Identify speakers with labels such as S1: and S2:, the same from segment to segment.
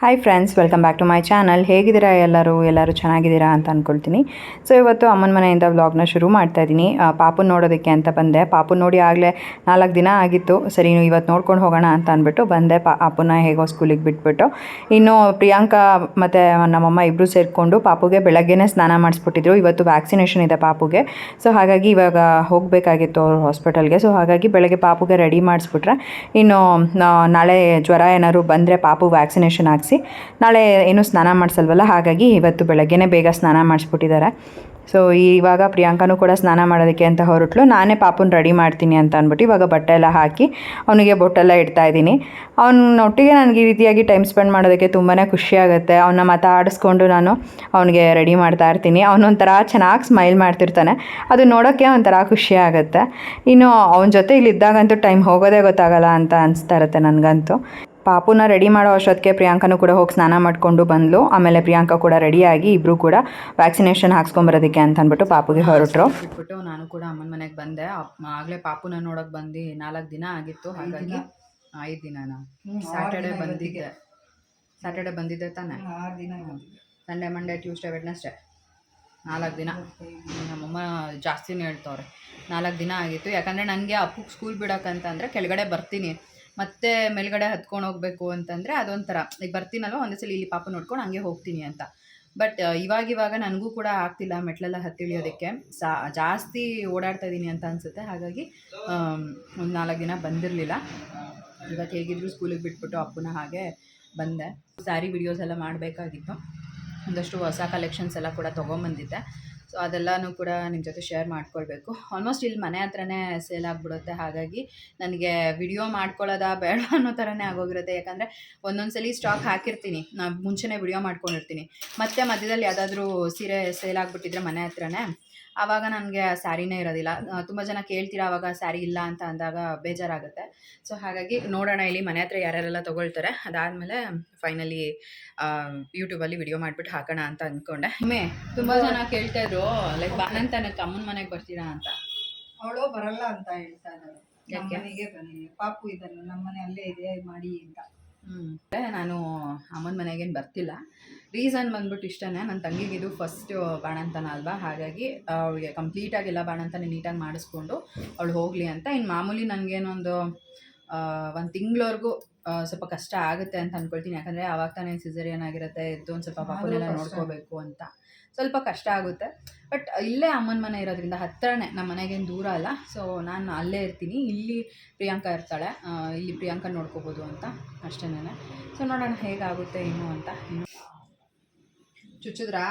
S1: Hi friends welcome back to my channel ಹೇಗಿದ್ದೀರಾ ಎಲ್ಲರೂ? ಎಲ್ಲರೂ ಚೆನ್ನಾಗಿದ್ದೀರಾ ಅಂತ ಅಂದ್ಕೊಳ್ತೀನಿ ಸೊ ಇವತ್ತು ಅಮ್ಮನ ಮನೆಯಿಂದ ವ್ಲಾಗ್ನ ಶುರು ಮಾಡ್ತಾ ಇದ್ದೀನಿ. ಪಾಪು ನೋಡೋದಕ್ಕೆ ಅಂತ ಬಂದೆ. ಪಾಪು ನೋಡಿ ಆಗಲೇ ನಾಲ್ಕು ದಿನ ಆಗಿತ್ತು. ಸರಿ, ನೀವು ಇವತ್ತು ನೋಡ್ಕೊಂಡು ಹೋಗೋಣ ಅಂತ ಅಂದ್ಬಿಟ್ಟು ಬಂದೆ. ಪಾಪುನ ಹೇಗೋ ಸ್ಕೂಲಿಗೆ ಬಿಟ್ಬಿಟ್ಟು. ಇನ್ನು ಪ್ರಿಯಾಂಕಾ ಮತ್ತು ನಮ್ಮಮ್ಮ ಇಬ್ಬರು ಸೇರಿಕೊಂಡು ಪಾಪುಗೆ ಬೆಳಗ್ಗೆನೇ ಸ್ನಾನ ಮಾಡಿಸ್ಬಿಟ್ಟಿದ್ರು. ಇವತ್ತು ವ್ಯಾಕ್ಸಿನೇಷನ್ ಇದೆ ಪಾಪುಗೆ. ಸೊ ಹಾಗಾಗಿ ಇವಾಗ ಹೋಗಬೇಕಾಗಿತ್ತು ಅವ್ರ ಹಾಸ್ಪಿಟಲ್ಗೆ ಸೊ ಹಾಗಾಗಿ ಬೆಳಗ್ಗೆ ಪಾಪುಗೆ ರೆಡಿ ಮಾಡಿಸ್ಬಿಟ್ರೆ. ಇನ್ನು ನಾಳೆ ಜ್ವರ ಏನಾದ್ರು ಬಂದರೆ ಪಾಪು ವ್ಯಾಕ್ಸಿನೇಷನ್ ಹಾಕ್ಸಿ ನಾಳೆ ಏನು ಸ್ನಾನ ಮಾಡಿಸಲ್ವಲ್ಲ? ಹಾಗಾಗಿ ಇವತ್ತು ಬೆಳಗ್ಗೆನೇ ಬೇಗ ಸ್ನಾನ ಮಾಡಿಸ್ಬಿಟ್ಟಿದ್ದಾರೆ. ಸೊ ಇವಾಗ ಪ್ರಿಯಾಂಕನೂ ಕೂಡ ಸ್ನಾನ ಮಾಡೋದಕ್ಕೆ ಅಂತ ಹೊರಟ್ಲು. ನಾನೇ ಪಾಪನ ರೆಡಿ ಮಾಡ್ತೀನಿ ಅಂತ ಅಂದ್ಬಿಟ್ಟು ಇವಾಗ ಬಟ್ಟೆ ಎಲ್ಲ ಹಾಕಿ ಅವನಿಗೆ ಬೊಟ್ಟೆಲ್ಲ ಇಡ್ತಾ ಇದ್ದೀನಿ. ಅವನೊಟ್ಟಿಗೆ ನನಗೆ ಈ ರೀತಿಯಾಗಿ ಟೈಮ್ ಸ್ಪೆಂಡ್ ಮಾಡೋದಕ್ಕೆ ತುಂಬಾ ಖುಷಿ ಆಗುತ್ತೆ. ಅವನ್ನ ಮಾತಾಡಿಸ್ಕೊಂಡು ನಾನು ಅವನಿಗೆ ರೆಡಿ ಮಾಡ್ತಾ ಇರ್ತೀನಿ. ಅವನೊಂಥರ ಚೆನ್ನಾಗಿ ಸ್ಮೈಲ್ ಮಾಡ್ತಿರ್ತಾನೆ. ಅದು ನೋಡೋಕ್ಕೆ ಒಂಥರ ಖುಷಿ ಆಗುತ್ತೆ. ಇನ್ನು ಅವನ ಜೊತೆ ಇಲ್ಲಿದ್ದಾಗಂತೂ ಟೈಮ್ ಹೋಗೋದೇ ಗೊತ್ತಾಗಲ್ಲ ಅಂತ ಅನಿಸ್ತಾ ಇರುತ್ತೆ ನನಗಂತೂ. ಪಾಪುನ ರೆಡಿ ಮಾಡೋ ಅಷ್ಟೊತ್ತಿಗೆ ಪ್ರಿಯಾಂಕನೂ ಕೂಡ ಹೋಗಿ ಸ್ನಾನ ಮಾಡಿಕೊಂಡು ಬಂದ್ಲು. ಆಮೇಲೆ ಪ್ರಿಯಾಂಕಾ ಕೂಡ ರೆಡಿಯಾಗಿ ಇಬ್ಬರು ಕೂಡ ವ್ಯಾಕ್ಸಿನೇಷನ್ ಹಾಕ್ಸ್ಕೊಂಬರೋದಕ್ಕೆ ಅಂತ ಅಂದ್ಬಿಟ್ಟು ಪಾಪುಗೆ ಹೊರಟರು. ಬಿಟ್ಬಿಟ್ಟು ನಾನು ಕೂಡ ಅಮ್ಮನ ಮನೆಗೆ ಬಂದೆ. ಆಗಲೇ ಪಾಪುನ ನೋಡೋಕೆ ಬಂದು ನಾಲ್ಕು ದಿನ ಆಗಿತ್ತು. ಹಾಗಾಗಿ ಐದು ದಿನ ಸ್ಯಾಟರ್ಡೆ ಬಂದಿದ್ದೆ. ಸ್ಯಾಟರ್ಡೆ ಬಂದಿದ್ದೆ ತಾನೆ?
S2: ಆರು ದಿನ
S1: ಸಂಡೇ ಮಂಡೇ ಟ್ಯೂಸ್ಡೇ ವೆಡ್ನೆಸ್ಡೇ ನಾಲ್ಕು ದಿನ. ನಮ್ಮಮ್ಮ ಜಾಸ್ತಿನೇ ಹೇಳ್ತವ್ರೆ. ನಾಲ್ಕು ದಿನ ಆಗಿತ್ತು. ಯಾಕಂದರೆ ನನಗೆ ಅಪ್ಪಗೆ ಸ್ಕೂಲ್ ಬಿಡೋಕ್ಕಂತಂದರೆ ಕೆಳಗಡೆ ಬರ್ತೀನಿ. ಮತ್ತೆ ಮೇಲ್ಗಡೆ ಹತ್ಕೊಂಡು ಹೋಗಬೇಕು ಅಂತಂದರೆ ಅದೊಂಥರ. ಈಗ ಬರ್ತೀನಲ್ವ? ಒಂದೇ ಸಲ ಇಲ್ಲಿ ಪಾಪ ನೋಡ್ಕೊಂಡು ಹಂಗೆ ಹೋಗ್ತೀನಿ ಅಂತ. ಬಟ್ ಇವಾಗ ಇವಾಗ ನನಗೂ ಕೂಡ ಆಗ್ತಿಲ್ಲ ಮೆಟ್ಲೆಲ್ಲ ಹತ್ತಿಳಿಯೋದಕ್ಕೆ ಸಾ, ಜಾಸ್ತಿ ಓಡಾಡ್ತಾ ಇದ್ದೀನಿ ಅಂತ ಅನಿಸುತ್ತೆ. ಹಾಗಾಗಿ ಒಂದು ನಾಲ್ಕು ದಿನ ಬಂದಿರಲಿಲ್ಲ. ಇವತ್ತು ಹೇಗಿದ್ರು ಸ್ಕೂಲಿಗೆ ಬಿಟ್ಬಿಟ್ಟು ಅಪ್ಪನ ಹಾಗೆ ಬಂದೆ. ಸ್ಯಾರಿ ವಿಡಿಯೋಸ್ ಎಲ್ಲ ಮಾಡಬೇಕಾಗಿತ್ತು. ಒಂದಷ್ಟು ಹೊಸ ಕಲೆಕ್ಷನ್ಸ್ ಎಲ್ಲ ಕೂಡ ತೊಗೊಂಬಂದಿದ್ದೆ. ಸೊ ಅದೆಲ್ಲನೂ ಕೂಡ ನಿಮ್ಮ ಜೊತೆ ಶೇರ್ ಮಾಡ್ಕೊಳ್ಬೇಕು. ಆಲ್ಮೋಸ್ಟ್ ಇಲ್ಲಿ ಮನೆ ಹತ್ರನೇ ಸೇಲ್ ಆಗಿಬಿಡುತ್ತೆ. ಹಾಗಾಗಿ ನನಗೆ ವಿಡಿಯೋ ಮಾಡ್ಕೊಳ್ಳೋದಾ ಬೇಡ ಅನ್ನೋ ಥರನೇ ಆಗೋಗಿರುತ್ತೆ. ಯಾಕಂದರೆ ಒಂದೊಂದು ಸಲ ಸ್ಟಾಕ್ ಹಾಕಿರ್ತೀನಿ. ನಾನು ಮುಂಚೆನೇ ವಿಡಿಯೋ ಮಾಡ್ಕೊಂಡಿರ್ತೀನಿ. ಮತ್ತೆ ಮಧ್ಯದಲ್ಲಿ ಯಾವುದಾದ್ರೂ ಸೀರೆ ಸೇಲ್ ಆಗಿಬಿಟ್ಟಿದ್ರೆ ಮನೆ ಹತ್ರನೇ, ಆವಾಗ ನನಗೆ ಸ್ಯಾರಿನೇ ಇರೋದಿಲ್ಲ. ತುಂಬ ಜನ ಕೇಳ್ತೀರಾ ಆವಾಗ ಸ್ಯಾರಿ ಇಲ್ಲ ಅಂತ ಅಂದಾಗ ಬೇಜಾರಾಗುತ್ತೆ. ಸೊ ಹಾಗಾಗಿ ನೋಡೋಣ ಇಲ್ಲಿ ಮನೆ ಹತ್ರ ಯಾರ್ಯಾರೆಲ್ಲ ತೊಗೊಳ್ತಾರೆ. ಅದಾದಮೇಲೆ ಫೈನಲಿ ಯೂಟ್ಯೂಬಲ್ಲಿ ವಿಡಿಯೋ ಮಾಡಿಬಿಟ್ಟು ಹಾಕೋಣ ಅಂತ ಅಂದ್ಕೊಂಡೆ ಒಮ್ಮೆ ತುಂಬ ಜನ ಕೇಳ್ತಾ ಇದ್ರು ಲೈಕ್ ಬಾನಂತನಕ್ಕೆ ಅಮ್ಮನ ಮನೆಗೆ ಬರ್ತೀರಾ ಅಂತ.
S2: ಅವಳು ಬರಲ್ಲ ಅಂತ ಹೇಳ್ತಾ ಇದ್ದಾಳೆ? ಬನ್ನಿ. ಪಾಪು ಇದನ್ನು ನಮ್ಮನೆ ಅಲ್ಲೇ ಇದೆ ಮಾಡಿ ಅಂತ.
S1: ಹ್ಮ್. ನಾನು ಅಮ್ಮನ ಮನೆಗೇನು ಬರ್ತಿಲ್ಲ. ರೀಸನ್ ಬಂದ್ಬಿಟ್ಟು ಇಷ್ಟನೇ ನನ್ನ ತಂಗಿಗೆ ಇದು ಫಸ್ಟ್ ಬಾಣಂತನ ಅಲ್ವಾ? ಹಾಗಾಗಿ ಅವಳಿಗೆ ಕಂಪ್ಲೀಟಾಗಿಲ್ಲ ಬಾಣಂತನ ನೀಟಾಗಿ ಮಾಡಿಸ್ಕೊಂಡು ಅವಳು ಹೋಗಲಿ ಅಂತ. ಇನ್ನು ಮಾಮೂಲಿ ನನಗೇನೊಂದು ಒಂದು ತಿಂಗಳವರೆಗೂ ಸ್ವಲ್ಪ ಕಷ್ಟ ಆಗುತ್ತೆ ಅಂತ ಅಂದ್ಕೊಳ್ತೀನಿ ಯಾಕಂದರೆ ಆವಾಗ ತಾನೇ ಸಿಸರಿಯನ್ ಆಗಿರುತ್ತೆ ಎದ್ದು ಒಂದು ಸ್ವಲ್ಪ ಪಾಪನೆಲ್ಲ ನೋಡ್ಕೋಬೇಕು ಅಂತ. ಸ್ವಲ್ಪ ಕಷ್ಟ ಆಗುತ್ತೆ. ಬಟ್ ಇಲ್ಲೇ ಅಮ್ಮನ ಮನೆ ಇರೋದ್ರಿಂದ ಹತ್ತಿರನೇ ನಮ್ಮ ಮನೆಗೇನು ದೂರ ಅಲ್ಲ. ಸೊ ನಾನು ಅಲ್ಲೇ ಇರ್ತೀನಿ. ಇಲ್ಲಿ ಪ್ರಿಯಾಂಕಾ ಇರ್ತಾಳೆ. ಇಲ್ಲಿ ಪ್ರಿಯಾಂಕಾ ನೋಡ್ಕೋಬೋದು ಅಂತ ಅಷ್ಟೇನೆ ಸೊ ನೋಡೋಣ ಹೇಗಾಗುತ್ತೆ ಏನು ಅಂತ. ಇನ್ನು ಚುಚ್ಚಿದ್ರಾ?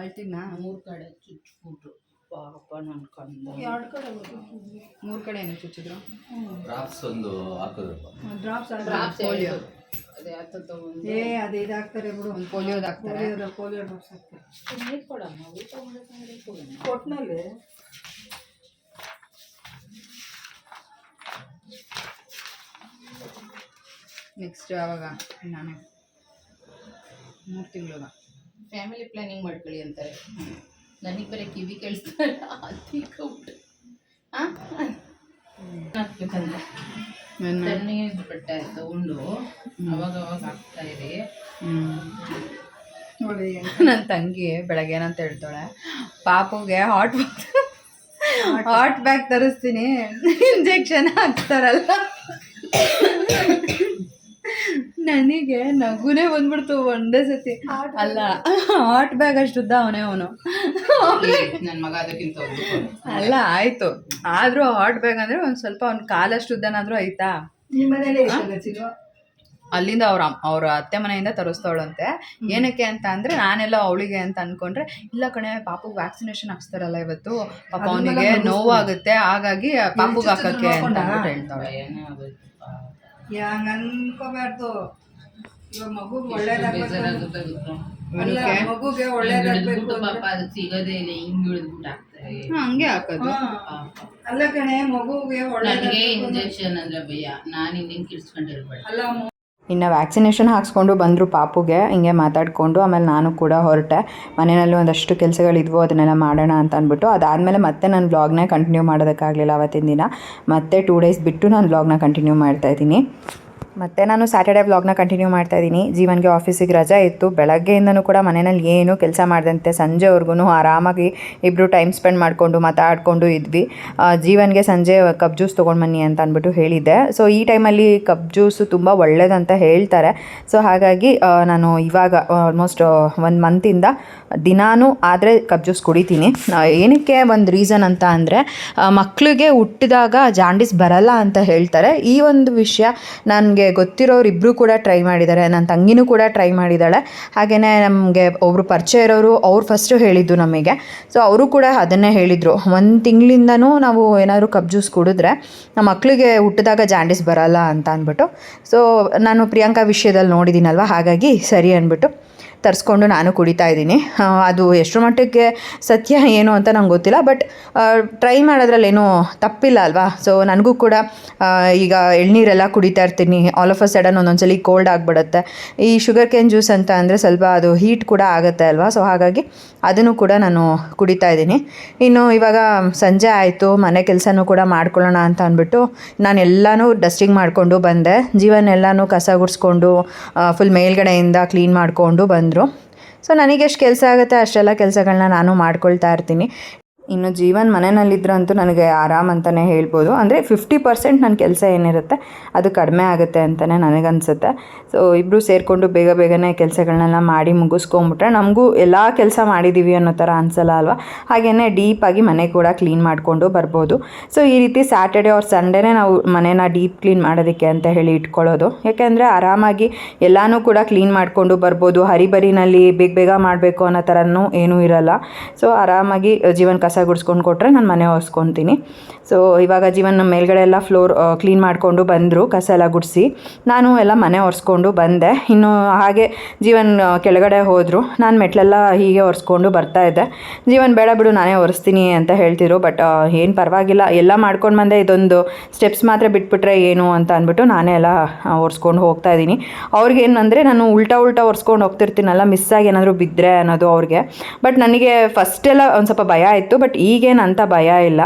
S1: ಅಳ್ತಿದ್ನಾ?
S3: ಮೂರು ಕಡೆ ಚುಚ್ಬಿಟ್ರು ಪಾಪ ನನ್ನ ಕಂದ.
S2: ಎರಡು ಕಡೆ
S1: ಮೂರು ಕಡೆ ಏನು ಚುಚ್ಚಿದ್ರು?
S4: ಡ್ರಾಪ್ಸ್ ಒಂದು ಹಾಕಿದ್ರಪ್ಪ.
S2: Drops
S1: polio.
S3: ಅದೇ ಅದು ತಗೊಂಡು
S2: ಏ ಅದು ಇದಾಗ್ತಾರೆ ಬಿಡು.
S1: ಒಂದು ಪೋಲಿಯೋದು ಹಾಕ್ತಾರೆ
S2: ಪೋಲಿಯೋ ಪೋಲಿಯೋ ಡ್ರಾಪ್ಸ್ ಹಾಕ್ತಾರೆ.
S3: ನೀರು ಕೊಡಮ್ಮ ಊಟ ಮಾಡೋದಂದ್ರೆ ಕೊಡಮ್ಮ.
S2: ಕೊಟ್ನಲ್ಲಿ.
S1: ನೆಕ್ಸ್ಟ್ ಯಾವಾಗ? ನಾನೇ. ಮೂರು ತಿಂಗಳಿಗೆ
S3: ಫ್ಯಾಮಿಲಿ ಪ್ಲಾನಿಂಗ್ ಮಾಡ್ಕೊಳ್ಳಿ ಅಂತಾರೆ. ನನಗೆ ಬರೀ ಕಿವಿ ಕೇಳಿಸ್ತಾರೆ ಬಟ್ಟೆ ತಗೊಂಡು ಅವಾಗ ಅವಾಗ ಹಾಕ್ತಾ ಇರಿ
S2: ನೋಡಿ
S1: ನನ್ನ ತಂಗಿ ಬೆಳಗ್ಗೆ ಏನಂತ ಹೇಳ್ತಾಳೆ ಪಾಪುಗೆ ಹಾಟ್ ಹಾಟ್ ಬ್ಯಾಗ್ ತರಿಸ್ತೀನಿ ಇಂಜೆಕ್ಷನ್ ಹಾಕ್ತಾರಲ್ಲ. ನನಗೆ ನಗುನೇ ಬಂದ್ಬಿಡ್ತು ಒಂದೇ ಸತಿ. ಅಲ್ಲ ಹಾಟ್ ಬ್ಯಾಗ್ ಅಷ್ಟುದ್ದ ಅವನೇ ಅವನು.
S3: ನನ್ನ ಮಗ ಅದಕ್ಕಿಂತ ಒಂದು
S1: ಅಲ್ಲ ಆಯ್ತು. ಆದ್ರೂ ಹಾಟ್ ಬ್ಯಾಗ್ ಅಂದ್ರೆ ಒಂದ್ ಸ್ವಲ್ಪ ಅವ್ನ ಆಯ್ತಾ?
S2: ಮನೇಲಿ ಐತಲ್ಲ ಚಿನ್ನು
S1: ಅಲ್ಲಿಂದ ಅವ್ರ ಅವ್ರ ಅತ್ತೆ ಮನೆಯಿಂದ ತರಿಸ್ತಾಳಂತೆ ಏನಕ್ಕೆ ಅಂತ ಅಂದ್ರೆ ನಾನೆಲ್ಲ ಅವಳಿಗೆ ಅಂತ ಅನ್ಕೊಂಡ್ರೆ ಇಲ್ಲ ಕಣೆ ಪಾಪುಗೆ ವ್ಯಾಕ್ಸಿನೇಷನ್ ಹಾಕ್ಸ್ತಾರಲ್ಲ ಇವತ್ತು. ಪಾಪ ಅವನಿಗೆ ನೋವಾಗುತ್ತೆ ಹಾಗಾಗಿ ಪಾಪುಗೆ ಹಾಕಕ್ಕೆ ಅಂತ ಹೇಳ್ತಾಳೆ.
S2: ಹಂಗ ಅನ್ಕೋಬಾರ್ದು ಇವಾಗ ಮಗುಗೆ ಒಳ್ಳೇದಾಗ್ಬೇಕು? ಅಲ್ಲ ಮಗುಗೆ ಒಳ್ಳೇದಾಗ್ಬೇಕು
S3: ಪಾಪ ಅದಕ್ಕೆ ಸಿಗೋದೇ ಇಲ್ಲ ಹಿಂಗ್ ಇಳಿದ್ಬಿಟ್ಟು ಹಾಕ್ತಾರೆ.
S1: ಹಂಗೆ ಹಾಕೋದು.
S2: ಅಲ್ಲ ಕಣೆ ಮಗುಗೆ ಒಳ್ಳೇ
S3: ಇಂಜೆಕ್ಷನ್ ಅಂದ್ರೆ ಭಯ. ನಾನು ಹಿಂಗೆ ಕಿರ್ಸ್ಕೊಂಡಿರ್ಬೇಡ
S2: ಅಲ್ಲ
S1: ಇನ್ನು ವ್ಯಾಕ್ಸಿನೇಷನ್ ಹಾಕ್ಸ್ಕೊಂಡು ಬಂದರು ಪಾಪುಗೆ, ಹಿಂಗೆ ಮಾತಾಡಿಕೊಂಡು, ಆಮೇಲೆ ನಾನು ಕೂಡ ಹೊರಟೆ. ಮನೆಯಲ್ಲೂ ಒಂದಷ್ಟು ಕೆಲಸಗಳಿದ್ವು, ಅದನ್ನೆಲ್ಲ ಮಾಡೋಣ ಅಂತ ಅಂದ್ಬಿಟ್ಟು. ಅದಾದಮೇಲೆ ಮತ್ತೆ ನಾನು ವ್ಲಾಗ್ನ ಕಂಟಿನ್ಯೂ ಮಾಡೋದಕ್ಕಾಗಲಿಲ್ಲ ಅವತ್ತಿನ ದಿನ. ಮತ್ತೆ ಟೂ ಡೇಸ್ ಬಿಟ್ಟು ನಾನು ವ್ಲಾಗ್ನ ಕಂಟಿನ್ಯೂ ಮಾಡ್ತಾಯಿದ್ದೀನಿ ಮತ್ತು ನಾನು ಸ್ಯಾಟರ್ಡೆ ವ್ಲಾಗ್ನ ಕಂಟಿನ್ಯೂ ಮಾಡ್ತಾ ಇದ್ದೀನಿ. ಜೀವನ್ಗೆ ಆಫೀಸಿಗೆ ರಜೆ ಇತ್ತು. ಬೆಳಗ್ಗೆಯಿಂದನೂ ಕೂಡ ಮನೆಯಲ್ಲಿ ಏನು ಕೆಲಸ ಮಾಡ್ದಂತೆ ಸಂಜೆವರೆಗೂ ಆರಾಮಾಗಿ ಇಬ್ಬರು ಟೈಮ್ ಸ್ಪೆಂಡ್ ಮಾಡಿಕೊಂಡು ಮಾತಾಡಿಕೊಂಡು ಇದ್ವಿ. ಜೀವನಗೆ ಸಂಜೆ ಕಪ್ ಜ್ಯೂಸ್ ತೊಗೊಂಡು ಬನ್ನಿ ಅಂತ ಅಂದ್ಬಿಟ್ಟು ಹೇಳಿದ್ದೆ. ಸೊ ಈ ಟೈಮಲ್ಲಿ ಕಪ್ ಜ್ಯೂಸು ತುಂಬ ಒಳ್ಳೇದಂತ ಹೇಳ್ತಾರೆ. ಸೊ ಹಾಗಾಗಿ ನಾನು ಇವಾಗ ಆಲ್ಮೋಸ್ಟ್ ಒಂದು ಮಂತಿಂದ ದಿನಾನೂ ಆದರೆ ಕಪ್ ಜ್ಯೂಸ್ ಕುಡಿತೀನಿ. ಏನಕ್ಕೆ ಒಂದು ರೀಸನ್ ಅಂತ ಅಂದರೆ ಮಕ್ಕಳಿಗೆ ಹುಟ್ಟಿದಾಗ ಜಾಂಡಿಸ್ ಬರಲ್ಲ ಅಂತ ಹೇಳ್ತಾರೆ. ಈ ಒಂದು ವಿಷಯ ನನಗೆ ಗೊತ್ತಿರೋರು ಇಬ್ಬರು ಕೂಡ ಟ್ರೈ ಮಾಡಿದ್ದಾರೆ ನನ್ನ ತಂಗಿನೂ ಕೂಡ ಟ್ರೈ ಮಾಡಿದ್ದಾಳೆ ಹಾಗೆಯೇ ನಮಗೆ ಒಬ್ಬರು ಪರಿಚಯ ಇರೋರು ಅವ್ರು ಫಸ್ಟು ಹೇಳಿದ್ದು ನಮಗೆ. ಸೊ ಅವರು ಕೂಡ ಅದನ್ನೇ ಹೇಳಿದರು. ಒಂದು ತಿಂಗಳಿಂದನೂ ನಾವು ಏನಾದರೂ ಕಬ್ ಜ್ಯೂಸ್ ಕುಡಿದ್ರೆ ನಮ್ಮ ಮಕ್ಕಳಿಗೆ ಹುಟ್ಟಿದಾಗ ಜಾಂಡಿಸ್ ಬರಲ್ಲ ಅಂತ ಅಂದ್ಬಿಟ್ಟು. ಸೊ ನಾನು ಪ್ರಿಯಾಂಕಾ ವಿಷಯದಲ್ಲಿ ನೋಡಿದ್ದೀನಲ್ವ ಹಾಗಾಗಿ ಸರಿ ಅಂದ್ಬಿಟ್ಟು. ತರಿಸ್ಕೊಂಡು ನಾನು ಕುಡಿತಾ ಇದ್ದೀನಿ. ಅದು ಎಷ್ಟರ ಮಟ್ಟಕ್ಕೆ ಸತ್ಯ ಏನು ಅಂತ ನಂಗೆ ಗೊತ್ತಿಲ್ಲ. ಬಟ್ ಟ್ರೈ ಮಾಡೋದ್ರಲ್ಲೇನೂ ತಪ್ಪಿಲ್ಲ ಅಲ್ವಾ? ಸೊ ನನಗೂ ಕೂಡ ಈಗ ಎಳ್ನೀರೆಲ್ಲ ಕುಡಿತಾ ಇರ್ತೀನಿ. ಆಲ್ ಆಫ್ ಅ ಸಡನ್ ಒಂದೊಂದ್ಸಲಿ ಕೋಲ್ಡ್ ಆಗಿಬಿಡುತ್ತೆ. ಈ ಶುಗರ್ ಕೇನ್ ಜ್ಯೂಸ್ ಅಂತ ಅಂದರೆ ಸ್ವಲ್ಪ ಅದು ಹೀಟ್ ಕೂಡ ಆಗುತ್ತೆ ಅಲ್ವಾ? ಸೊ ಹಾಗಾಗಿ ಅದನ್ನು ಕೂಡ ನಾನು ಕುಡಿತಾ ಇದ್ದೀನಿ. ಇನ್ನು ಇವಾಗ ಸಂಜೆ ಆಯಿತು, ಮನೆ ಕೆಲಸನೂ ಕೂಡ ಮಾಡ್ಕೊಳ್ಳೋಣ ಅಂತ ಅಂದ್ಬಿಟ್ಟು ನಾನು ಎಲ್ಲನೂ ಡಸ್ಟಿಂಗ್ ಮಾಡಿಕೊಂಡು ಬಂದೆ. ಜೀವನ ಎಲ್ಲನೂ ಕಸ ಗುಡಿಸ್ಕೊಂಡು ಫುಲ್ ಮೇಲ್ಗಡೆಯಿಂದ ಕ್ಲೀನ್ ಮಾಡಿಕೊಂಡು ಬಂದರು. ಸೊ ನನಗೆ ಎಷ್ಟು ಕೆಲಸ ಆಗುತ್ತೆ ಅಷ್ಟೆಲ್ಲ ಕೆಲಸಗಳನ್ನ ನಾನು ಮಾಡ್ಕೊಳ್ತಾ ಇರ್ತೀನಿ. ಇನ್ನು ಜೀವನ್ ಮನೆಯಲ್ಲಿದ್ದರೆ ಅಂತೂ ನನಗೆ ಆರಾಮ್ ಅಂತಲೇ ಹೇಳ್ಬೋದು. ಅಂದರೆ ಫಿಫ್ಟಿ ಪರ್ಸೆಂಟ್ ನನ್ನ ಕೆಲಸ ಏನಿರುತ್ತೆ ಅದು ಕಡಿಮೆ ಆಗುತ್ತೆ ಅಂತಲೇ ನನಗನ್ಸುತ್ತೆ. ಸೊ ಇಬ್ಬರು ಸೇರಿಕೊಂಡು ಬೇಗ ಬೇಗನೆ ಕೆಲಸಗಳನ್ನೆಲ್ಲ ಮಾಡಿ ಮುಗಿಸ್ಕೊಂಬಿಟ್ರೆ ನಮಗೂ ಎಲ್ಲ ಕೆಲಸ ಮಾಡಿದ್ದೀವಿ ಅನ್ನೋ ಥರ ಅನ್ಸಲ್ಲ ಅಲ್ವಾ? ಹಾಗೆಯೇ ಡೀಪಾಗಿ ಮನೆ ಕೂಡ ಕ್ಲೀನ್ ಮಾಡಿಕೊಂಡು ಬರ್ಬೋದು. ಸೊ ಈ ರೀತಿ ಸ್ಯಾಟರ್ಡೆ ಅವ್ರ ಸಂಡೇನೇ ನಾವು ಮನೇನ ಡೀಪ್ ಕ್ಲೀನ್ ಮಾಡೋದಕ್ಕೆ ಅಂತ ಹೇಳಿ ಇಟ್ಕೊಳ್ಳೋದು. ಯಾಕೆಂದರೆ ಆರಾಮಾಗಿ ಎಲ್ಲನೂ ಕೂಡ ಕ್ಲೀನ್ ಮಾಡಿಕೊಂಡು ಬರ್ಬೋದು. ಹರಿಬರಿನಲ್ಲಿ ಬೇಗ ಬೇಗ ಮಾಡಬೇಕು ಅನ್ನೋ ಥರನೂ ಏನೂ ಇರಲ್ಲ. ಸೊ ಆರಾಮಾಗಿ ಜೀವನ ಕಸ ಗುಡಿಸ್ಕೊಂಡು ಕೊಟ್ಟರೆ ನಾನು ಮನೆ ಒರೆಸ್ಕೊತೀನಿ. ಸೊ ಇವಾಗ ಜೀವನ ಮೇಲ್ಗಡೆ ಎಲ್ಲ ಫ್ಲೋರ್ ಕ್ಲೀನ್ ಮಾಡಿಕೊಂಡು ಬಂದರು, ಕಸ ಎಲ್ಲ ಗುಡಿಸಿ. ನಾನು ಎಲ್ಲ ಮನೆ ಒರೆಸ್ಕೊಂಡು ಬಂದೆ. ಇನ್ನು ಹಾಗೆ ಜೀವನ್ ಕೆಳಗಡೆ ಹೋದರು. ನಾನು ಮೆಟ್ಲೆಲ್ಲ ಹೀಗೆ ಒರೆಸ್ಕೊಂಡು ಬರ್ತಾ ಇದ್ದೆ. ಜೀವನ್, ಬೇಡ ಬಿಡು, ನಾನೇ ಒರೆಸ್ತೀನಿ ಅಂತ ಹೇಳ್ತಿದ್ರು. ಬಟ್ ಏನು ಪರವಾಗಿಲ್ಲ. ಎಲ್ಲ ಮಾಡ್ಕೊಂಡು ಬಂದೆ. ಇದೊಂದು ಸ್ಟೆಪ್ಸ್ ಮಾತ್ರ ಬಿಟ್ಬಿಟ್ರೆ ಏನು ಅಂತ ಅಂದ್ಬಿಟ್ಟು ನಾನೇ ಎಲ್ಲ ಒರೆಸ್ಕೊಂಡು ಹೋಗ್ತಾ ಇದ್ದೀನಿ. ಅವ್ರಿಗೇನಂದರೆ ನಾನು ಉಲ್ಟಾ ಉಲ್ಟಾ ಒರೆಸ್ಕೊಂಡು ಹೋಗ್ತಿರ್ತೀನಲ್ಲ ಮಿಸ್ ಆಗಿ ಏನಾದರೂ ಬಿದ್ದರೆ ಅನ್ನೋದು ಅವ್ರಿಗೆ. ಬಟ್ ನನಗೆ ಫಸ್ಟೆಲ್ಲ ಒಂದು ಸ್ವಲ್ಪ ಭಯ ಆಯಿತು. ಬಟ್ ಈಗೇನು ಅಂತ ಭಯ ಇಲ್ಲ.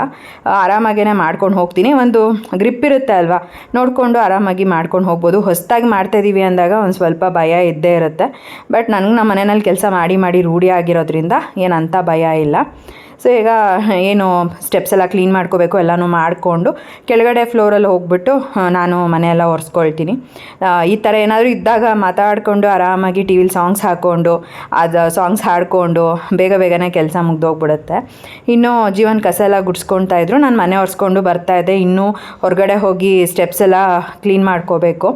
S1: ಆರಾಮಾಗೇ ಮಾಡ್ಕೊಂಡು ಹೋಗ್ತೀನಿ. ಒಂದು ಗ್ರಿಪ್ ಇರುತ್ತೆ ಅಲ್ವಾ? ನೋಡಿಕೊಂಡು ಆರಾಮಾಗಿ ಮಾಡ್ಕೊಂಡು ಹೋಗ್ಬೋದು. ಹೊಸದಾಗಿ ಮಾಡ್ತಾಯಿದ್ದೀವಿ ಅಂದಾಗ ಒಂದು ಸ್ವಲ್ಪ ಭಯ ಇದ್ದೇ ಇರುತ್ತೆ. ಬಟ್ ನನಗೆ ನಮ್ಮ ಮನೆಯಲ್ಲಿ ಕೆಲಸ ಮಾಡಿ ಮಾಡಿ ರೂಢಿ ಆಗಿರೋದ್ರಿಂದ ಏನಂತ ಭಯ ಇಲ್ಲ. ಸೊ ಈಗ ಏನು ಸ್ಟೆಪ್ಸ್ ಎಲ್ಲ ಕ್ಲೀನ್ ಮಾಡ್ಕೋಬೇಕು ಎಲ್ಲನೂ ಮಾಡಿಕೊಂಡು ಕೆಳಗಡೆ ಫ್ಲೋರಲ್ಲಿ ಹೋಗ್ಬಿಟ್ಟು ನಾನು ಮನೆಯೆಲ್ಲ ಒರೆಸ್ಕೊಳ್ತೀನಿ. ಈ ಥರ ಏನಾದರೂ ಇದ್ದಾಗ ಮಾತಾಡಿಕೊಂಡು ಆರಾಮಾಗಿ ಟಿ ವಿಲಿ ಸಾಂಗ್ಸ್ ಹಾಕ್ಕೊಂಡು ಅದು ಸಾಂಗ್ಸ್ ಹಾಡಿಕೊಂಡು ಬೇಗ ಬೇಗನೆ ಕೆಲಸ ಮುಗ್ದೋಗ್ಬಿಡುತ್ತೆ. ಇನ್ನೂ ಜೀವನ ಕಸ ಎಲ್ಲ ಗುಡ್ಸ್ಕೊಳ್ತಾ ಇದ್ರು. ನಾನು ಮನೆ ಒರೆಸ್ಕೊಂಡು ಬರ್ತಾ ಇದ್ದೆ. ಇನ್ನೂ ಹೊರಗಡೆ ಹೋಗಿ ಸ್ಟೆಪ್ಸ್ ಎಲ್ಲ ಕ್ಲೀನ್ ಮಾಡ್ಕೋಬೇಕು.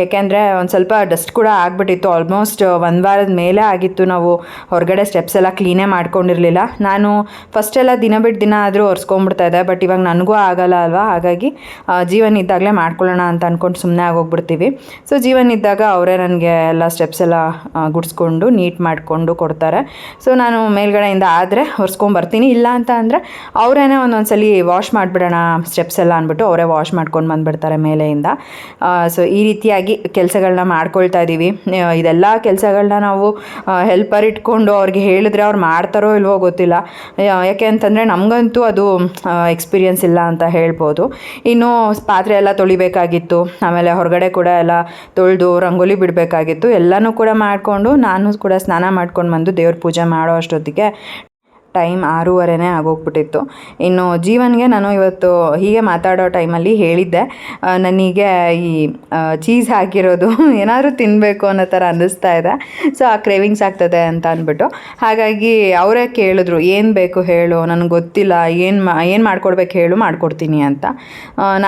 S1: ಯಾಕೆಂದರೆ ಒಂದು ಸ್ವಲ್ಪ ಡಸ್ಟ್ ಕೂಡ ಆಗಿಬಿಟ್ಟಿತ್ತು. ಆಲ್ಮೋಸ್ಟ್ ಒಂದು ವಾರದ ಮೇಲೆ ಆಗಿತ್ತು ನಾವು ಹೊರಗಡೆ ಸ್ಟೆಪ್ಸ್ ಎಲ್ಲ ಕ್ಲೀನೇ ಮಾಡ್ಕೊಂಡಿರಲಿಲ್ಲ. ನಾನು ಫಸ್ಟೆಲ್ಲ ದಿನ ಬಿಟ್ಟು ದಿನ ಆದರೂ ಒರೆಸ್ಕೊಂಡ್ಬಿಡ್ತಾ ಇದೆ ಬಟ್ ಇವಾಗ ನನಗೂ ಆಗಲ್ಲ ಅಲ್ವಾ? ಹಾಗಾಗಿ ಜೀವನ ಇದ್ದಾಗಲೇ ಮಾಡ್ಕೊಳ್ಳೋಣ ಅಂತ ಅಂದ್ಕೊಂಡು ಸುಮ್ಮನೆ ಆಗೋಗ್ಬಿಡ್ತೀವಿ. ಸೊ ಜೀವನ ಇದ್ದಾಗ ಅವರೇ ನನಗೆ ಎಲ್ಲ ಸ್ಟೆಪ್ಸ್ ಎಲ್ಲ ಗುಡಿಸ್ಕೊಂಡು ನೀಟ್ ಮಾಡಿಕೊಂಡು ಕೊಡ್ತಾರೆ. ಸೊ ನಾನು ಮೇಲ್ಗಡೆಯಿಂದ ಆದರೆ ಒರೆಸ್ಕೊಂಬರ್ತೀನಿ. ಇಲ್ಲ ಅಂತ ಅಂದರೆ, ಅವರೇನೆ ಒಂದೊಂದು ಸಲ ವಾಶ್ ಮಾಡಿಬಿಡೋಣ ಸ್ಟೆಪ್ಸ್ ಎಲ್ಲ ಅಂದ್ಬಿಟ್ಟು ಅವರೇ ವಾಶ್ ಮಾಡ್ಕೊಂಡು ಬಂದುಬಿಡ್ತಾರೆ ಮೇಲೆಯಿಂದ. ಸೊ ಈ ರೀತಿಯಾಗಿ ಕೆಲಸಗಳನ್ನ ಮಾಡ್ಕೊಳ್ತಾ ಇದ್ದೀವಿ ಇದೆಲ್ಲ ಕೆಲಸಗಳನ್ನ ನಾವು ಹೆಲ್ಪರ್ ಇಟ್ಕೊಂಡು ಅವ್ರಿಗೆ ಹೇಳಿದ್ರೆ ಅವ್ರು ಮಾಡ್ತಾರೋ ಇಲ್ವೋ ಗೊತ್ತಿಲ್ಲ. ಯಾಕೆ ಅಂತಂದರೆ ನಮಗಂತೂ ಅದು ಎಕ್ಸ್ಪೀರಿಯನ್ಸ್ ಇಲ್ಲ ಅಂತ ಹೇಳ್ಬೋದು. ಇನ್ನು ಪಾತ್ರೆ ಎಲ್ಲ ತೊಳಿಬೇಕಾಗಿತ್ತು, ಆಮೇಲೆ ಹೊರಗಡೆ ಕೂಡ ಎಲ್ಲ ತೊಳೆದು ರಂಗೋಲಿ ಬಿಡಬೇಕಾಗಿತ್ತು, ಎಲ್ಲನೂ ಕೂಡ ಮಾಡಿಕೊಂಡು ನಾನು ಕೂಡ ಸ್ನಾನ ಮಾಡ್ಕೊಂಡು ಬಂದು ದೇವ್ರ ಪೂಜೆ ಮಾಡೋ ಅಷ್ಟೊತ್ತಿಗೆ ಟೈಮ್ ಆರೂವರೆನೇ ಆಗೋಗ್ಬಿಟ್ಟಿತ್ತು. ಇನ್ನು ಜೀವನ್ಗೆ ನಾನು ಇವತ್ತು ಹೀಗೆ ಮಾತಾಡೋ ಟೈಮಲ್ಲಿ ಹೇಳಿದ್ದೆ ನನಗೆ ಈ ಚೀಸ್ ಹಾಕಿರೋದು ಏನಾದರೂ ತಿನ್ನಬೇಕು ಅನ್ನೋ ಥರ ಅನ್ನಿಸ್ತಾ ಇದೆ. ಸೊ, ಆ ಕ್ರೇವಿಂಗ್ಸ್ ಆಗ್ತದೆ ಅಂತ ಅಂದ್ಬಿಟ್ಟು. ಹಾಗಾಗಿ ಅವರೇ ಕೇಳಿದ್ರು, ಏನು ಬೇಕು ಹೇಳು, ನನಗೆ ಗೊತ್ತಿಲ್ಲ, ಏನು ಮಾ, ಏನು ಮಾಡ್ಕೊಡ್ಬೇಕು ಹೇಳು, ಮಾಡ್ಕೊಡ್ತೀನಿ ಅಂತ.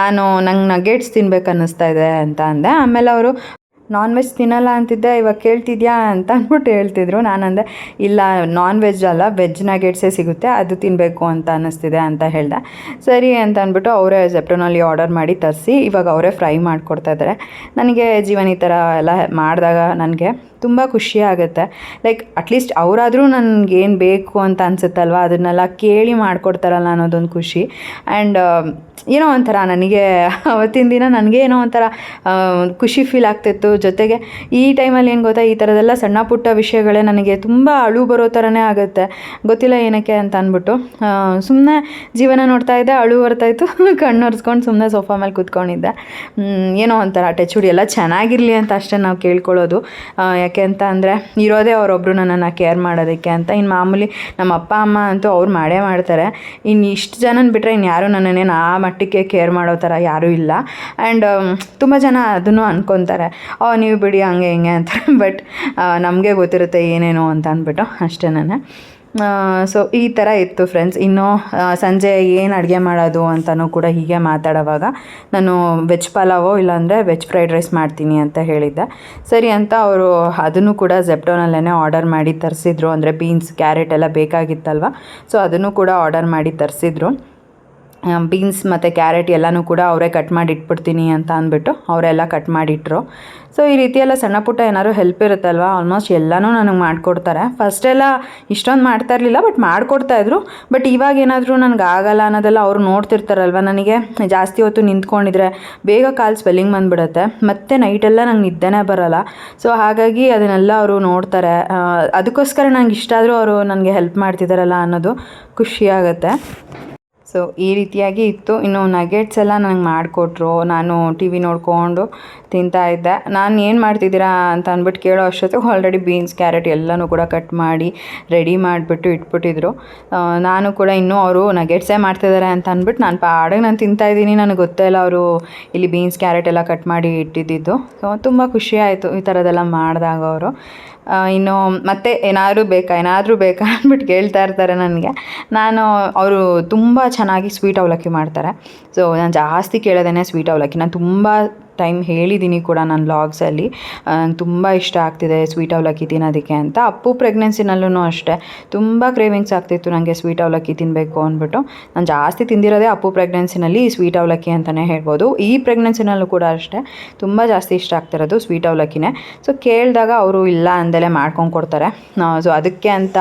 S1: ನಾನು ನಂಗೆ ನಗೆಟ್ಸ್ ತಿನ್ಬೇಕು ಅನ್ನಿಸ್ತಾ ಇದೆ ಅಂತ ಅಂದೆ. ಆಮೇಲೆ ಅವರು ನಾನ್ ವೆಜ್ ತಿನ್ನಲ್ಲ ಅಂತಿದ್ದೆ, ಇವಾಗ ಕೇಳ್ತಿದ್ಯಾ ಅಂತ ಅಂದ್ಬಿಟ್ಟು ಹೇಳ್ತಿದ್ರು. ನಾನಂದೆ, ಇಲ್ಲ, ನಾನ್ ವೆಜ್ ಅಲ್ಲ, ವೆಜ್ ನಗೆಟ್ಸೇ ಸಿಗುತ್ತೆ, ಅದು ತಿನ್ನಬೇಕು ಅಂತ ಅನ್ನಿಸ್ತಿದೆ ಅಂತ ಹೇಳ್ದೆ. ಸರಿ ಅಂತ ಅಂದ್ಬಿಟ್ಟು ಅವರೇ ಜೆಪ್ಟೋನಲ್ಲಿ ಆರ್ಡರ್ ಮಾಡಿ ತರಿಸಿ, ಇವಾಗ ಅವರೇ ಫ್ರೈ ಮಾಡಿಕೊಡ್ತಾ ಇದ್ದಾರೆ. ನನಗೆ ಜೀವನ ಈ ಥರ ಎಲ್ಲ ಮಾಡಿದಾಗ ನನಗೆ ತುಂಬ ಖುಷಿ ಆಗುತ್ತೆ. ಲೈಕ್ ಅಟ್ಲೀಸ್ಟ್ ಅವರಾದರೂ ನನಗೇನು ಬೇಕು ಅಂತ ಅನಿಸುತ್ತಲ್ವ? ಅದನ್ನೆಲ್ಲ ಕೇಳಿ ಮಾಡಿಕೊಡ್ತಾರಲ್ಲ ಅನ್ನೋದೊಂದು ಖುಷಿ. ಆ್ಯಂಡ್ ಏನೋ ಒಂಥರ ನನಗೆ ಅವತ್ತಿನ ದಿನ ನನಗೆ ಏನೋ ಒಂಥರ ಖುಷಿ ಫೀಲ್ ಆಗ್ತಿತ್ತು. ಜೊತೆಗೆ ಈ ಟೈಮಲ್ಲಿ ಏನು ಗೊತ್ತಾ? ಈ ಥರದೆಲ್ಲ ಸಣ್ಣ ಪುಟ್ಟ ವಿಷಯಗಳೇ ನನಗೆ ತುಂಬ ಅಳು ಬರೋ ಥರನೇ ಆಗುತ್ತೆ. ಗೊತ್ತಿಲ್ಲ ಏನಕ್ಕೆ ಅಂತ ಅಂದ್ಬಿಟ್ಟು ಸುಮ್ಮನೆ ಜೀವನ ನೋಡ್ತಾ ಇದ್ದೆ, ಅಳು ಬರ್ತಾಯಿತ್ತು ಕಣ್ಣು ಒರೆಸ್ಕೊಂಡು ಸುಮ್ಮನೆ ಸೋಫಾ ಮೇಲೆ ಕೂತ್ಕೊಂಡಿದ್ದೆ. ಏನೋ ಒಂಥರ ಟೆಚುಡಿ ಎಲ್ಲ ಚೆನ್ನಾಗಿರಲಿ ಅಂತ ಅಷ್ಟೇ ನಾವು ಕೇಳ್ಕೊಳ್ಳೋದು. ಯಾಕೆ ಅಂತ ಅಂದರೆ ಇರೋದೇ ಅವರೊಬ್ಬರು ನನ್ನನ್ನು ಕೇರ್ ಮಾಡೋದಕ್ಕೆ ಅಂತ. ಇನ್ನು ಮಾಮೂಲಿ ನಮ್ಮ ಅಪ್ಪ, ಅಮ್ಮ ಅಂತೂ ಅವ್ರು ಮಾಡೇ ಮಾಡ್ತಾರೆ. ಇನ್ನು ಇಷ್ಟು ಜನನ ಬಿಟ್ಟರೆ ಇನ್ನು ಯಾರೂ ನನ್ನನ್ನೇನು ಆ ಮಟ್ಟಕ್ಕೆ ಕೇರ್ ಮಾಡೋ ಥರ ಯಾರೂ ಇಲ್ಲ. ಆ್ಯಂಡ್ ತುಂಬ ಜನ ಅದನ್ನು ಅನ್ಕೊತಾರೆ. ಓ ನೀವು ಬಿಡಿ ಹಂಗೆ ಹಿಂಗೆ ಅಂತಾರೆ. ಬಟ್ ನಮಗೆ ಗೊತ್ತಿರುತ್ತೆ ಏನೇನು ಅಂತ ಅಂದ್ಬಿಟ್ಟು ಅಷ್ಟೇ ಸೊ ಈ ಥರ ಇತ್ತು ಫ್ರೆಂಡ್ಸ್ ಇನ್ನು ಸಂಜೆ ಏನು ಅಡುಗೆ ಮಾಡೋದು ಅಂತಲೂ ಕೂಡ ಹೀಗೆ ಮಾತಾಡೋವಾಗ ನಾನು ವೆಜ್ ಪಲಾವೋ ಇಲ್ಲಾಂದರೆ ವೆಜ್ ಫ್ರೈಡ್ ರೈಸ್ ಮಾಡ್ತೀನಿ ಅಂತ ಹೇಳಿದ್ದೆ. ಸರಿ ಅಂತ ಅವರು ಅದನ್ನು ಕೂಡ ಜೆಪ್ಟೋನಲ್ಲೇ ಆರ್ಡರ್ ಮಾಡಿ ತರಿಸಿದ್ರು. ಅಂದರೆ ಬೀನ್ಸ್ ಕ್ಯಾರೆಟ್ ಎಲ್ಲ ಬೇಕಾಗಿತ್ತಲ್ವ? ಸೊ ಅದನ್ನು ಕೂಡ ಆರ್ಡರ್ ಮಾಡಿ ತರಿಸಿದ್ರು. ಬೀನ್ಸ್ ಮತ್ತು ಕ್ಯಾರೆಟ್ ಎಲ್ಲನೂ ಕೂಡ ಅವರೇ ಕಟ್ ಮಾಡಿ ಇಟ್ಬಿಡ್ತೀನಿ ಅಂತ ಅಂದ್ಬಿಟ್ಟು ಅವರೆಲ್ಲ ಕಟ್ ಮಾಡಿಟ್ರು. ಸೊ ಈ ರೀತಿ ಎಲ್ಲ ಸಣ್ಣ ಪುಟ್ಟ ಏನಾದ್ರು ಹೆಲ್ಪ್ ಇರುತ್ತಲ್ವ? ಆಲ್ಮೋಸ್ಟ್ ಎಲ್ಲನೂ ನನಗೆ ಮಾಡಿಕೊಡ್ತಾರೆ. ಫಸ್ಟೆಲ್ಲ ಇಷ್ಟೊಂದು ಮಾಡ್ತಾ ಇರಲಿಲ್ಲ ಬಟ್ ಮಾಡಿಕೊಡ್ತಾಯಿದ್ರು ಬಟ್ ಇವಾಗ ಏನಾದರೂ ನನಗೆ ಆಗಲ್ಲ ಅನ್ನೋದೆಲ್ಲ ಅವರು ನೋಡ್ತಿರ್ತಾರಲ್ವ ನನಗೆ? ಜಾಸ್ತಿ ಹೊತ್ತು ನಿಂತ್ಕೊಂಡಿದ್ರೆ ಬೇಗ ಕಾಲು ಸ್ವೆಲ್ಲಿಂಗ್ ಬಂದುಬಿಡುತ್ತೆ. ಮತ್ತು ನೈಟೆಲ್ಲ ನಂಗೆ ನಿದ್ದೆನೇ ಬರೋಲ್ಲ. ಸೊ ಹಾಗಾಗಿ ಅದನ್ನೆಲ್ಲ ಅವರು ನೋಡ್ತಾರೆ. ಅದಕ್ಕೋಸ್ಕರ ನಂಗೆ ಇಷ್ಟ ಆದರೂ ಅವರು ನನಗೆ ಹೆಲ್ಪ್ ಮಾಡ್ತಿದ್ದಾರಲ್ಲ ಅನ್ನೋದು ಖುಷಿಯಾಗುತ್ತೆ ಸೊ ಈ ರೀತಿಯಾಗಿ ಇತ್ತು. ಇನ್ನು ನಗೆಟ್ಸ್ ಎಲ್ಲ ನನಗೆ ಮಾಡಿಕೊಟ್ರು. ನಾನು ಟಿ ವಿ ನೋಡಿಕೊಂಡು ತಿಂತಾ ಇದ್ದೆ. ನಾನು ಏನು ಮಾಡ್ತಿದ್ದೀರಾ ಅಂತ ಅಂದ್ಬಿಟ್ಟು ಕೇಳೋ ಅಷ್ಟೊತ್ತಿಗೆ ಆಲ್ರೆಡಿ ಬೀನ್ಸ್ ಕ್ಯಾರೆಟ್ ಎಲ್ಲನೂ ಕೂಡ ಕಟ್ ಮಾಡಿ ರೆಡಿ ಮಾಡಿಬಿಟ್ಟು ಇಟ್ಬಿಟ್ಟಿದ್ರು. ನಾನು ಕೂಡ ಇನ್ನೂ ಅವರು ನಗೆಟ್ಸೇ ಮಾಡ್ತಿದ್ದಾರೆ ಅಂತ ಅಂದ್ಬಿಟ್ಟು ನಾನು ಪಾಡಾಗಿ ನಾನು ತಿಂತಾ ಇದ್ದೀನಿ. ನನಗೆ ಗೊತ್ತೇ ಇಲ್ಲ ಅವರು ಇಲ್ಲಿ ಬೀನ್ಸ್ ಕ್ಯಾರೆಟ್ ಎಲ್ಲ ಕಟ್ ಮಾಡಿ ಇಟ್ಟಿದ್ದಿದ್ದು ಸೊ ತುಂಬ ಖುಷಿ ಆಯಿತು ಈ ಥರದ್ದೆಲ್ಲ ಮಾಡಿದಾಗ ಅವರು. ಇನ್ನು ಮತ್ತೆ ಏನಾದರೂ ಬೇಕಾ ಏನಾದರೂ ಬೇಕಾ ಅಂದ್ಬಿಟ್ಟು ಕೇಳ್ತಾ ಇರ್ತಾರೆ ನನಗೆ. ನಾನು ಅವರು ತುಂಬ ಚೆನ್ನಾಗಿ ಸ್ವೀಟ್ ಅವಲಕ್ಕಿ ಮಾಡ್ತಾರೆ. ಸೊ ನಾನು ಜಾಸ್ತಿ ಕೇಳೋದೇನೆ ಸ್ವೀಟ್ ಅವಲಕ್ಕಿ. ನಾನು ತುಂಬ ಟೈಮ್ ಹೇಳಿದ್ದೀನಿ ಕೂಡ ನನ್ನ ಲಾಗ್ಸಲ್ಲಿ ನಂಗೆ ತುಂಬ ಇಷ್ಟ ಆಗ್ತಿದೆ ಸ್ವೀಟ್ ಅವಲಕ್ಕಿ ತಿನ್ನೋದಕ್ಕೆ ಅಂತ. ಅಪ್ಪು ಪ್ರೆಗ್ನೆನ್ಸಿನಲ್ಲೂ ಅಷ್ಟೇ. ತುಂಬ ಕ್ರೇವಿಂಗ್ಸ್ ಆಗ್ತಿತ್ತು ನನಗೆ ಸ್ವೀಟ್ ಅವಲಕ್ಕಿ ತಿನ್ನಬೇಕು ಅಂದ್ಬಿಟ್ಟು. ನಾನು ಜಾಸ್ತಿ ತಿಂದಿರೋದೇ ಅಪ್ಪು ಪ್ರೆಗ್ನೆನ್ಸಿನಲ್ಲಿ ಸ್ವೀಟ್ ಅವಲಕ್ಕಿ ಅಂತಲೇ ಹೇಳ್ಬೋದು. ಈ ಪ್ರೆಗ್ನೆನ್ಸಿನಲ್ಲೂ ಕೂಡ ಅಷ್ಟೇ. ತುಂಬ ಜಾಸ್ತಿ ಇಷ್ಟ ಆಗ್ತಿರೋದು ಸ್ವೀಟ್ ಅವಲಕ್ಕಿನೇ. ಸೊ ಕೇಳಿದಾಗ ಅವರು ಇಲ್ಲ ಅಂದಲೇ ಮಾಡ್ಕೊಂಡು ಕೊಡ್ತಾರೆ. ಸೊ ಅದಕ್ಕೆ ಅಂತ